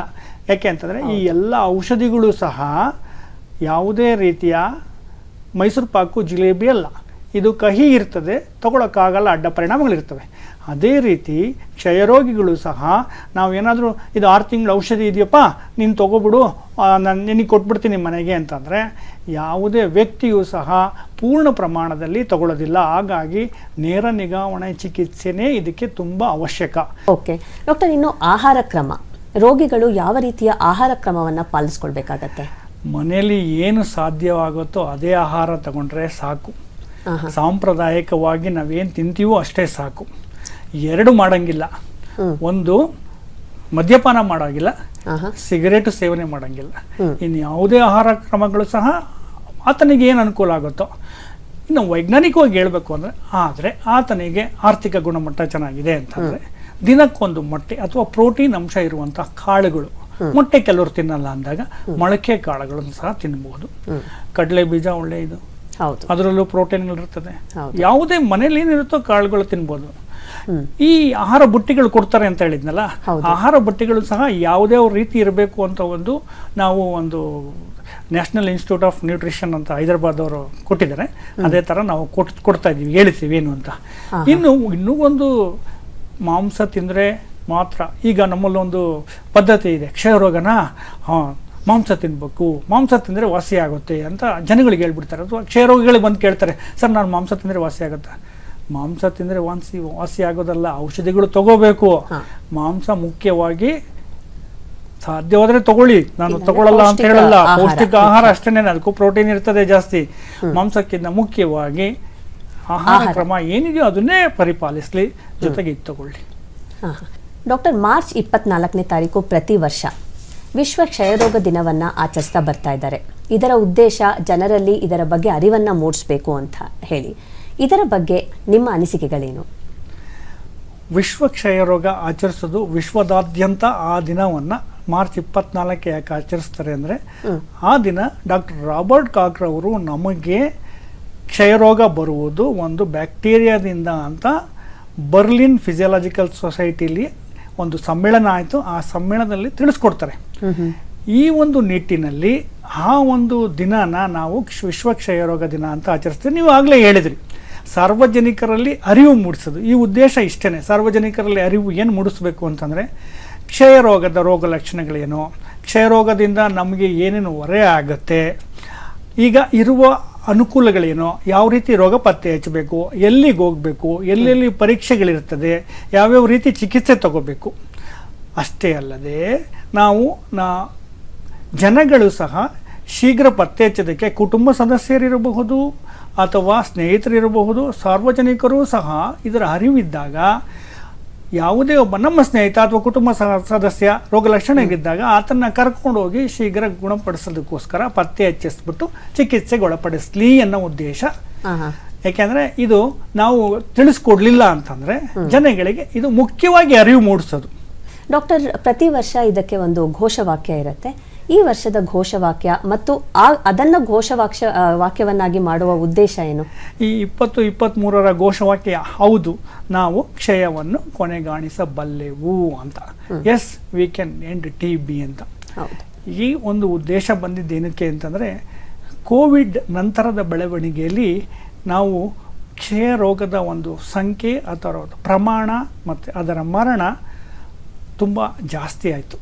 ಯಾಕೆ ಅಂತಂದರೆ ಈ ಎಲ್ಲ ಔಷಧಿಗಳು ಸಹ ಯಾವುದೇ ರೀತಿಯ ಮೈಸೂರು ಪಾಕು ಜಿಲೇಬಿ ಅಲ್ಲ. ಇದು ಕಹಿ ಇರ್ತದೆ ತಗೊಳಕ್ಕಾಗಲ್ಲ ಅಡ್ಡ ಪರಿಣಾಮಗಳಿರ್ತವೆ. ಅದೇ ರೀತಿ ಕ್ಷಯರೋಗಿಗಳು ಸಹ ನಾವು ಏನಾದರೂ ಇದು ಆರು ತಿಂಗಳು ಔಷಧಿ ಇದೆಯಪ್ಪ ನೀನು ತೊಗೊಬಿಡು ನಾನು ನಿನಗೆ ಕೊಟ್ಬಿಡ್ತೀನಿ ಮನೆಗೆ ಅಂತಂದರೆ ಯಾವುದೇ ವ್ಯಕ್ತಿಯೂ ಸಹ ಪೂರ್ಣ ಪ್ರಮಾಣದಲ್ಲಿ ತಗೊಳ್ಳೋದಿಲ್ಲ. ಹಾಗಾಗಿ ನೇರ ನಿಗಾವಣೆ ಚಿಕಿತ್ಸೆನೇ ಇದಕ್ಕೆ ತುಂಬ ಅವಶ್ಯಕ. ಓಕೆ. ಡಾಕ್ಟರ್ ಇನ್ನು ಆಹಾರ ಕ್ರಮ. ರೋಗಿಗಳು ಯಾವ ರೀತಿಯ ಆಹಾರ ಕ್ರಮವನ್ನು ಪಾಲಿಸ್ಕೊಳ್ಬೇಕಾಗತ್ತೆ? ಮನೆಯಲ್ಲಿ ಏನು ಸಾಧ್ಯವಾಗುತ್ತೋ ಅದೇ ಆಹಾರ ತಗೊಂಡ್ರೆ ಸಾಕು. ಸಾಂಪ್ರದಾಯಿಕವಾಗಿ ನಾವೇನು ತಿಂತೀವೋ ಅಷ್ಟೇ ಸಾಕು. ಎರಡು ಮಾಡಂಗಿಲ್ಲ. ಒಂದು ಮದ್ಯಪಾನ ಮಾಡೋಂಗಿಲ್ಲ ಸಿಗರೇಟು ಸೇವನೆ ಮಾಡೋಂಗಿಲ್ಲ. ಇನ್ನು ಯಾವುದೇ ಆಹಾರ ಕ್ರಮಗಳು ಸಹ ಆತನಿಗೆ ಏನು ಅನುಕೂಲ ಆಗುತ್ತೋ ಇನ್ನು ವೈಜ್ಞಾನಿಕವಾಗಿ ಹೇಳಬೇಕು ಅಂದರೆ ಆದರೆ ಆತನಿಗೆ ಆರ್ಥಿಕ ಗುಣಮಟ್ಟ ಚೆನ್ನಾಗಿದೆ ಅಂತಂದರೆ ದಿನಕ್ಕೊಂದು ಮೊಟ್ಟೆ ಅಥವಾ ಪ್ರೋಟೀನ್ ಅಂಶ ಇರುವಂಥ ಕಾಳುಗಳು. ಮೊಟ್ಟೆ ಕೆಲವರು ತಿನ್ನಲ್ಲ ಅಂದಾಗ ಮೊಳಕೆ ಕಾಳುಗಳನ್ನು ಸಹ ತಿನ್ಬಹುದು ಕಡಲೆ ಬೀಜ ಒಳ್ಳೆಯದು. ಅದರಲ್ಲೂ ಪ್ರೋಟೀನ್ಗಳಿರ್ತದೆ. ಯಾವುದೇ ಮನೇಲಿ ಏನಿರುತ್ತೋ ಕಾಳುಗಳು ತಿನ್ಬೋದು. ಈ ಆಹಾರ ಬುಟ್ಟಿಗಳು ಕೊಡ್ತಾರೆ ಅಂತ ಹೇಳಿದ್ನಲ್ಲ ಆಹಾರ ಬುಟ್ಟಿಗಳು ಸಹ ಯಾವುದೇ ರೀತಿ ಇರಬೇಕು ಅಂತ ಒಂದು ನಾವು ಒಂದು ನ್ಯಾಷನಲ್ ಇನ್ಸ್ಟಿಟ್ಯೂಟ್ ಆಫ್ ನ್ಯೂಟ್ರಿಷನ್ ಅಂತ ಹೈದರಾಬಾದ್ ಅವರು ಕೊಟ್ಟಿದ್ದಾರೆ. ಅದೇ ಥರ ನಾವು ಕೊಟ್ ಕೊಡ್ತಾ ಇದ್ದೀವಿ ಹೇಳ್ತೀವಿ ಏನು ಅಂತ. ಇನ್ನು ಇನ್ನೂ ಒಂದು ಮಾಂಸ ತಿಂದರೆ ಮಾತ್ರ ಈಗ ನಮ್ಮಲ್ಲೊಂದು ಪದ್ಧತಿ ಇದೆ. ಕ್ಷಯರೋಗನ ಹಾಂ ಮಾಂಸ ತಿನ್ಬೇಕು ಮಾಂಸ ತಿಂದರೆ ವಾಸಿ ಆಗುತ್ತೆ ಅಂತ ಜನಗಳಿಗೆ ಹೇಳ್ಬಿಡ್ತಾರೆ. ಅಥವಾ ಕ್ಷಯರೋಗಿಗಳಿಗೆ ಬಂದು ಕೇಳ್ತಾರೆ ಸರ್ ನಾನು ಮಾಂಸ ತಿಂದರೆ ವಾಸಿ ಆಗುತ್ತೆ? ಮಾಂಸ ತಿಂದರೆ ವಾಸಿ ವಾಸಿ ಆಗೋದಲ್ಲ ಔಷಧಿಗಳು ತಗೋಬೇಕು. ಮಾಂಸ ಮುಖ್ಯವಾಗಿ ಸಾಧ್ಯವಾದ್ರೆ ತಗೊಳ್ಳಿ. ನಾನು ತಗೊಳ್ಳಲ್ಲ ಅಂತ ಹೇಳಲ್ಲ. ಪೌಷ್ಟಿಕ ಆಹಾರ ಅಷ್ಟೇನೆ ಅದಕ್ಕೂ ಪ್ರೋಟೀನ್ ಇರ್ತದೆ ಜಾಸ್ತಿ. ಮಾಂಸಕ್ಕಿಂತ ಮುಖ್ಯವಾಗಿ ಆಹಾರ ಆಹಾರ. ಕ್ರಮ ಏನಿದೆಯೋ ಅದನ್ನೇ ಪರಿಪಾಲಿಸಲಿ. ಜೊತೆಗೆ ಇದು ತಗೊಳ್ಳಿ. ಡಾಕ್ಟರ್ ಮಾರ್ಚ್ ಇಪ್ಪತ್ನಾಲ್ಕನೇ ತಾರೀಕು ಪ್ರತಿ ವರ್ಷ ವಿಶ್ವ ಕ್ಷಯರೋಗ ದಿನವನ್ನ ಆಚರಿಸ್ತಾ ಬರ್ತಾ ಇದ್ದಾರೆ. ಇದರ ಉದ್ದೇಶ ಜನರಲ್ಲಿ ಇದರ ಬಗ್ಗೆ ಅರಿವನ್ನ ಮೂಡಿಸಬೇಕು ಅಂತ ಹೇಳಿ. ಇದರ ಬಗ್ಗೆ ನಿಮ್ಮ ಅನಿಸಿಕೆಗಳೇನು? ವಿಶ್ವ ಕ್ಷಯ ರೋಗ ಆಚರಿಸೋದು ವಿಶ್ವದಾದ್ಯಂತ ಆ ದಿನವನ್ನು ಮಾರ್ಚ್ ಇಪ್ಪತ್ನಾಲ್ಕು ಯಾಕೆ ಆಚರಿಸ್ತಾರೆ ಅಂದರೆ ಆ ದಿನ ಡಾಕ್ಟರ್ ರಾಬರ್ಟ್ ಕಾಕ್ರವರು ನಮಗೆ ಕ್ಷಯರೋಗ ಬರುವುದು ಒಂದು ಬ್ಯಾಕ್ಟೀರಿಯಾದಿಂದ ಅಂತ ಬರ್ಲಿನ್ ಫಿಸಿಯಾಲಜಿಕಲ್ ಸೊಸೈಟಿಲಿ ಒಂದು ಸಮ್ಮೇಳನ ಆಯಿತು. ಆ ಸಮ್ಮೇಳನದಲ್ಲಿ ತಿಳಿಸ್ಕೊಡ್ತಾರೆ. ಈ ಒಂದು ನಿಟ್ಟಿನಲ್ಲಿ ಆ ಒಂದು ದಿನನ ನಾವು ವಿಶ್ವ ಕ್ಷಯರೋಗ ದಿನ ಅಂತ ಆಚರಿಸ್ತೀವಿ. ನೀವು ಆಗಲೇ ಹೇಳಿದ್ರಿ. ಸಾರ್ವಜನಿಕರಲ್ಲಿ ಅರಿವು ಮೂಡಿಸೋದು. ಈ ಉದ್ದೇಶ ಇಷ್ಟೇ ಸಾರ್ವಜನಿಕರಲ್ಲಿ ಅರಿವು ಏನು ಮೂಡಿಸ್ಬೇಕು ಅಂತಂದರೆ ಕ್ಷಯರೋಗದ ರೋಗ ಲಕ್ಷಣಗಳೇನು? ಕ್ಷಯರೋಗದಿಂದ ನಮಗೆ ಏನೇನು ಹೊರೆ ಆಗುತ್ತೆ? ಈಗ ಇರುವ ಅನುಕೂಲಗಳೇನು? ಯಾವ ರೀತಿ ರೋಗ ಪತ್ತೆ ಹಚ್ಚಬೇಕು? ಎಲ್ಲಿಗೆ ಹೋಗಬೇಕು? ಎಲ್ಲೆಲ್ಲಿ ಪರೀಕ್ಷೆಗಳಿರ್ತದೆ? ಯಾವ್ಯಾವ ರೀತಿ ಚಿಕಿತ್ಸೆ ತಗೋಬೇಕು? ಅಷ್ಟೇ ಅಲ್ಲದೆ, ನಾವು ನಾ ಜನಗಳು ಸಹ ಶೀಘ್ರ ಪತ್ತೆ ಹಚ್ಚೋದಕ್ಕೆ ಕುಟುಂಬ ಸದಸ್ಯರಿರಬಹುದು ಅಥವಾ ಸ್ನೇಹಿತರಿರಬಹುದು ಸಾರ್ವಜನಿಕರೂ ಸಹ ಇದರ ಅರಿವಿದ್ದಾಗ ಯಾವುದೇ ಒಬ್ಬ ನಮ್ಮ ಸ್ನೇಹಿತ ಅಥವಾ ಕುಟುಂಬ ಸದಸ್ಯ ರೋಗ ಲಕ್ಷಣಗಿದ್ದಾಗ ಆತನ ಕರ್ಕೊಂಡೋಗಿ ಶೀಘ್ರ ಗುಣಪಡಿಸೋದಕ್ಕೋಸ್ಕರ ಪತ್ತೆ ಹಚ್ಚಿಸ್ಬಿಟ್ಟು ಚಿಕಿತ್ಸೆಗೆ ಒಳಪಡಿಸ್ಲಿ ಅನ್ನೋ ಉದ್ದೇಶ. ಯಾಕೆಂದ್ರೆ ಇದು ನಾವು ತಿಳಿಸ್ಕೊಡ್ಲಿಲ್ಲ ಅಂತಂದ್ರೆ ಜನಗಳಿಗೆ ಇದು ಮುಖ್ಯವಾಗಿ ಅರಿವು ಮೂಡಿಸೋದು. ಡಾಕ್ಟರ್ ಪ್ರತಿ ವರ್ಷ ಇದಕ್ಕೆ ಒಂದು ಘೋಷವಾಕ್ಯ ಇರುತ್ತೆ. ಈ ವರ್ಷದ ಘೋಷವಾಕ್ಯ ಮತ್ತು ಆ ಅದನ್ನು ಘೋಷವಾಕ್ಯ ವಾಕ್ಯವನ್ನಾಗಿ ಮಾಡುವ ಉದ್ದೇಶ ಏನು? ಈ ಇಪ್ಪತ್ತು ಇಪ್ಪತ್ತ್ಮೂರರ ಘೋಷವಾಕ್ಯ ಹೌದು ನಾವು ಕ್ಷಯವನ್ನು ಕೊನೆಗಾಣಿಸಬಲ್ಲೆವು ಅಂತ. Yes we can end T B ಅಂತ. ಈ ಒಂದು ಉದ್ದೇಶ ಬಂದಿದ್ದೇನಕ್ಕೆ ಅಂತಂದರೆ ಕೋವಿಡ್ ನಂತರದ ಬೆಳವಣಿಗೆಯಲ್ಲಿ ನಾವು ಕ್ಷಯ ರೋಗದ ಒಂದು ಸಂಖ್ಯೆ ಅಥವಾ ಪ್ರಮಾಣ ಮತ್ತು ಅದರ ಮರಣ ತುಂಬ ಜಾಸ್ತಿ ಆಯಿತು.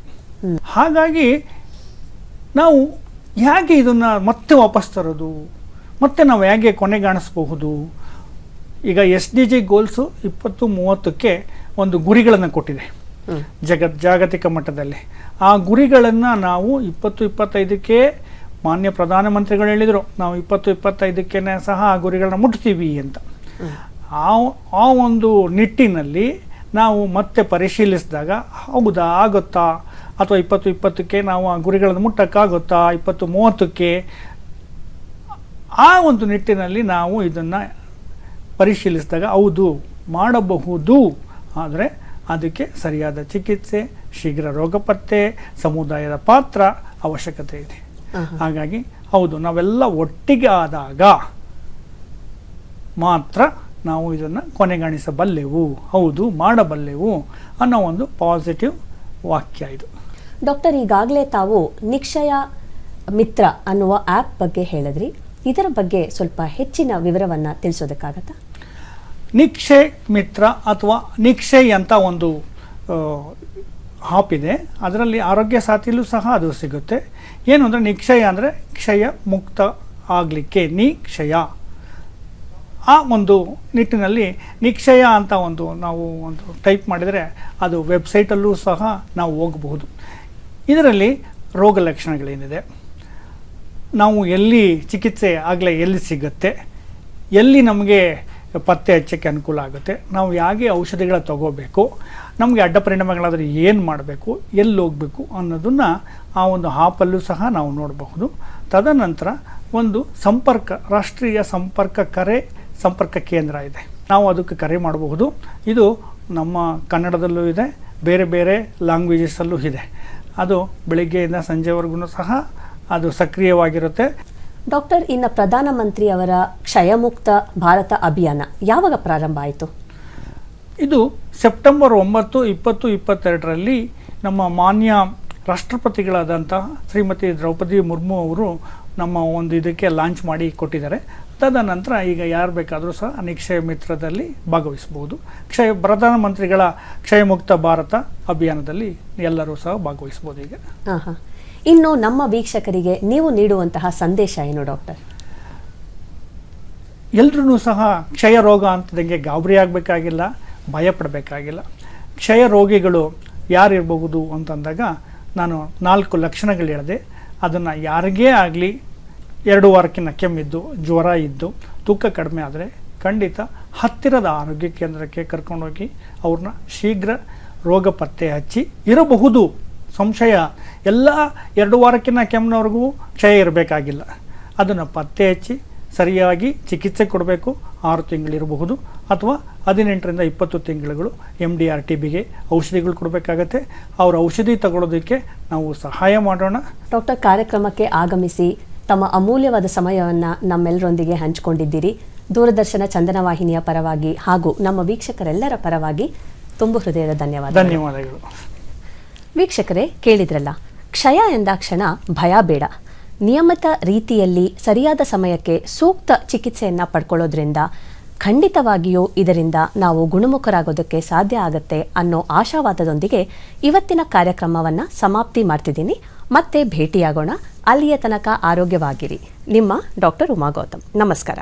ಹಾಗಾಗಿ ನಾವು ಹೇಗೆ ಇದನ್ನು ಮತ್ತೆ ವಾಪಸ್ ತರೋದು? ಮತ್ತೆ ನಾವು ಹೇಗೆ ಕೊನೆಗಾಣಿಸಬಹುದು? ಈಗ ಎಸ್ ಡಿ ಜಿ ಗೋಲ್ಸು ಇಪ್ಪತ್ತು ಮೂವತ್ತಕ್ಕೆ ಒಂದು ಗುರಿಗಳನ್ನು ಕೊಟ್ಟಿದೆ. ಜಗ ಜಗತ್ ಜಾಗತಿಕ ಮಟ್ಟದಲ್ಲಿ. ಆ ಗುರಿಗಳನ್ನು ನಾವು ಇಪ್ಪತ್ತು ಇಪ್ಪತ್ತೈದಕ್ಕೆ ಮಾನ್ಯ ಪ್ರಧಾನಮಂತ್ರಿಗಳು ಹೇಳಿದರು. ನಾವು ಇಪ್ಪತ್ತು ಇಪ್ಪತ್ತೈದಕ್ಕೆ ಸಹ ಆ ಗುರಿಗಳನ್ನ ಮುಟ್ತೀವಿ ಅಂತ. ಆ ಆ ಒಂದು ನಿಟ್ಟಿನಲ್ಲಿ ನಾವು ಮತ್ತೆ ಪರಿಶೀಲಿಸಿದಾಗ ಹೌದಾ ಆಗುತ್ತಾ? ಅಥವಾ ಇಪ್ಪತ್ತು ಇಪ್ಪತ್ತಕ್ಕೆ ನಾವು ಆ ಗುರಿಗಳನ್ನು ಮುಟ್ಟಕ್ಕಾಗುತ್ತಾ? ಇಪ್ಪತ್ತು ಮೂವತ್ತಕ್ಕೆ? ಆ ಒಂದು ನಿಟ್ಟಿನಲ್ಲಿ ನಾವು ಇದನ್ನು ಪರಿಶೀಲಿಸಿದಾಗ ಹೌದು ಮಾಡಬಹುದು. ಆದರೆ ಅದಕ್ಕೆ ಸರಿಯಾದ ಚಿಕಿತ್ಸೆ ಶೀಘ್ರ ರೋಗ ಪತ್ತೆ ಸಮುದಾಯದ ಪಾತ್ರ ಅವಶ್ಯಕತೆ ಇದೆ. ಹಾಗಾಗಿ ಹೌದು ನಾವೆಲ್ಲ ಒಟ್ಟಿಗೆ ಆದಾಗ ಮಾತ್ರ ನಾವು ಇದನ್ನು ಕೊನೆಗಾಣಿಸಬಲ್ಲೆವು. ಹೌದು ಮಾಡಬಲ್ಲೆವು ಅನ್ನೋ ಒಂದು ಪಾಸಿಟಿವ್ ವಾಕ್ಯ ಇದು. ಡಾಕ್ಟರ್ ಈಗಾಗಲೇ ತಾವು ನಿಕ್ಷಯ ಮಿತ್ರ ಅನ್ನುವ ಆ್ಯಪ್ ಬಗ್ಗೆ ಹೇಳಿದ್ರಿ. ಇದರ ಬಗ್ಗೆ ಸ್ವಲ್ಪ ಹೆಚ್ಚಿನ ವಿವರವನ್ನು ತಿಳಿಸೋದಕ್ಕಾಗತ್ತಾ? ನಿಕ್ಷೆ ಮಿತ್ರ ಅಥವಾ ನಿಕ್ಷೆ ಅಂತ ಒಂದು ಆಪ್ ಇದೆ. ಅದರಲ್ಲಿ ಆರೋಗ್ಯ ಸಾಥಿಲೂ ಸಹ ಅದು ಸಿಗುತ್ತೆ. ಏನು ಅಂದರೆ ನಿಕ್ಷಯ ಅಂದರೆ ಕ್ಷಯ ಮುಕ್ತ ಆಗಲಿಕ್ಕೆ ನಿಕ್ಷಯ. ಆ ಒಂದು ನಿಟ್ಟಿನಲ್ಲಿ ನಿಕ್ಷಯ ಅಂತ ಒಂದು ನಾವು ಒಂದು ಟೈಪ್ ಮಾಡಿದರೆ ಅದು ವೆಬ್ಸೈಟಲ್ಲೂ ಸಹ ನಾವು ಹೋಗಬಹುದು. ಇದರಲ್ಲಿ ರೋಗ ಲಕ್ಷಣಗಳೇನಿದೆ? ನಾವು ಎಲ್ಲಿ ಚಿಕಿತ್ಸೆ ಆಗಲೇ ಎಲ್ಲಿ ಸಿಗುತ್ತೆ? ಎಲ್ಲಿ ನಮಗೆ ಪತ್ತೆ ಹಚ್ಚಕ್ಕೆ ಅನುಕೂಲ ಆಗುತ್ತೆ? ನಾವು ಹೇಗೆ ಔಷಧಿಗಳ ತಗೋಬೇಕು? ನಮಗೆ ಅಡ್ಡ ಪರಿಣಾಮಗಳಾದರೆ ಏನು ಮಾಡಬೇಕು? ಎಲ್ಲಿ ಹೋಗಬೇಕು ಅನ್ನೋದನ್ನು ಆ ಒಂದು ಆಪಲ್ಲೂ ಸಹ ನಾವು ನೋಡಬಹುದು. ತದನಂತರ ಒಂದು ಸಂಪರ್ಕ, ರಾಷ್ಟ್ರೀಯ ಸಂಪರ್ಕ ಕರೆ ಸಂಪರ್ಕ ಕೇಂದ್ರ ಇದೆ. ನಾವು ಅದಕ್ಕೆ ಕರೆ ಮಾಡಬಹುದು. ಇದು ನಮ್ಮ ಕನ್ನಡದಲ್ಲೂ ಇದೆ ಬೇರೆ ಬೇರೆ ಲ್ಯಾಂಗ್ವೇಜಸಲ್ಲೂ ಇದೆ. ಅದು ಬೆಳಿಗ್ಗೆಯಿಂದ ಸಂಜೆವರೆಗೂ ಸಹ ಅದು ಸಕ್ರಿಯವಾಗಿರುತ್ತೆ. ಡಾಕ್ಟರ್ ಇನ್ನು ಪ್ರಧಾನಮಂತ್ರಿ ಅವರ ಕ್ಷಯಮುಕ್ತ ಭಾರತ ಅಭಿಯಾನ ಯಾವಾಗ ಪ್ರಾರಂಭ ಆಯಿತು? ಇದು ಸೆಪ್ಟೆಂಬರ್ ಒಂಬತ್ತು ಇಪ್ಪತ್ತು ಇಪ್ಪತ್ತೆರಡರಲ್ಲಿ ನಮ್ಮ ಮಾನ್ಯ ರಾಷ್ಟ್ರಪತಿಗಳಾದಂತಹ ಶ್ರೀಮತಿ ದ್ರೌಪದಿ ಮುರ್ಮು ಅವರು ನಮ್ಮ ಒಂದು ಇದಕ್ಕೆ ಲಾಂಚ್ ಮಾಡಿ ಕೊಟ್ಟಿದ್ದಾರೆ. ತದನಂತರ ಈಗ ಯಾರು ಬೇಕಾದರೂ ಸಹ ನಿಕ್ಷಯ ಮಿತ್ರದಲ್ಲಿ ಭಾಗವಹಿಸಬಹುದು. ಕ್ಷಯ ಪ್ರಧಾನಮಂತ್ರಿಗಳ ಕ್ಷಯಮುಕ್ತ ಭಾರತ ಅಭಿಯಾನದಲ್ಲಿ ಎಲ್ಲರೂ ಸಹ ಭಾಗವಹಿಸ್ಬೋದು ಈಗ. ಇನ್ನು ನಮ್ಮ ವೀಕ್ಷಕರಿಗೆ ನೀವು ನೀಡುವಂತಹ ಸಂದೇಶ ಏನು ಡಾಕ್ಟರ್? ಎಲ್ರೂ ಸಹ ಕ್ಷಯ ರೋಗ ಅಂತದಂಗೆ ಗಾಬರಿ ಆಗಬೇಕಾಗಿಲ್ಲ ಭಯ ಪಡಬೇಕಾಗಿಲ್ಲ. ಕ್ಷಯ ರೋಗಿಗಳು ಯಾರಿರಬಹುದು ಅಂತಂದಾಗ ನಾನು ನಾಲ್ಕು ಲಕ್ಷಣಗಳು ಹೇಳಿದೆ. ಅದನ್ನು ಯಾರಿಗೇ ಆಗಲಿ ಎರಡು ವಾರಕ್ಕಿಂತ ಕೆಮ್ಮಿದ್ದು, ಜ್ವರ ಇದ್ದು, ತೂಕ ಕಡಿಮೆ ಆದರೆ ಖಂಡಿತ ಹತ್ತಿರದ ಆರೋಗ್ಯ ಕೇಂದ್ರಕ್ಕೆ ಕರ್ಕೊಂಡೋಗಿ ಅವ್ರನ್ನ ಶೀಘ್ರ ರೋಗ ಪತ್ತೆ ಹಚ್ಚಿ ಇರಬಹುದು. ಸಂಶಯ. ಎಲ್ಲ ಎರಡು ವಾರಕ್ಕಿಂತ ಕೆಮ್ಮಿನವ್ರಿಗೂ ಕ್ಷಯ ಇರಬೇಕಾಗಿಲ್ಲ. ಅದನ್ನು ಪತ್ತೆ ಹಚ್ಚಿ ಸರಿಯಾಗಿ ಚಿಕಿತ್ಸೆ ಕೊಡಬೇಕು. ಆರು ತಿಂಗಳಿರಬಹುದು ಅಥವಾ ಹದಿನೆಂಟರಿಂದ ಇಪ್ಪತ್ತು ತಿಂಗಳುಗಳು ಎಂ ಡಿ ಆರ್ ಟಿ ಬಿಗೆ ಔಷಧಿಗಳು ಕೊಡಬೇಕಾಗತ್ತೆ. ಅವ್ರ ಔಷಧಿ ತಗೊಳ್ಳೋದಕ್ಕೆ ನಾವು ಸಹಾಯ ಮಾಡೋಣ. ಡಾಕ್ಟರ್, ಕಾರ್ಯಕ್ರಮಕ್ಕೆ ಆಗಮಿಸಿ ತಮ್ಮ ಅಮೂಲ್ಯವಾದ ಸಮಯವನ್ನು ನಮ್ಮೆಲ್ಲರೊಂದಿಗೆ ಹಂಚಿಕೊಂಡಿದ್ದೀರಿ. ದೂರದರ್ಶನ ಚಂದನ ವಾಹಿನಿಯ ಪರವಾಗಿ ಹಾಗೂ ನಮ್ಮ ವೀಕ್ಷಕರೆಲ್ಲರ ಪರವಾಗಿ ತುಂಬು ಹೃದಯದ ಧನ್ಯವಾದ ಧನ್ಯವಾದಗಳು. ವೀಕ್ಷಕರೇ ಕೇಳಿದ್ರಲ್ಲ ಕ್ಷಯ ಎಂದಾಕ್ಷಣ ಭಯ ಬೇಡ. ನಿಯಮಿತ ರೀತಿಯಲ್ಲಿ ಸರಿಯಾದ ಸಮಯಕ್ಕೆ ಸೂಕ್ತ ಚಿಕಿತ್ಸೆಯನ್ನು ಪಡ್ಕೊಳ್ಳೋದ್ರಿಂದ ಖಂಡಿತವಾಗಿಯೂ ಇದರಿಂದ ನಾವು ಗುಣಮುಖರಾಗೋದಕ್ಕೆ ಸಾಧ್ಯ ಆಗುತ್ತೆ ಅನ್ನೋ ಆಶಾವಾದದೊಂದಿಗೆ ಇವತ್ತಿನ ಕಾರ್ಯಕ್ರಮವನ್ನು ಸಮಾಪ್ತಿ ಮಾಡ್ತಿದ್ದೀನಿ. ಮತ್ತೆ ಭೇಟಿಯಾಗೋಣ. ಅಲ್ಲಿಯ ತನಕ ಆರೋಗ್ಯವಾಗಿರಿ. ನಿಮ್ಮ ಡಾಕ್ಟರ್ ಉಮಾ ಗೌತಮ್. ನಮಸ್ಕಾರ.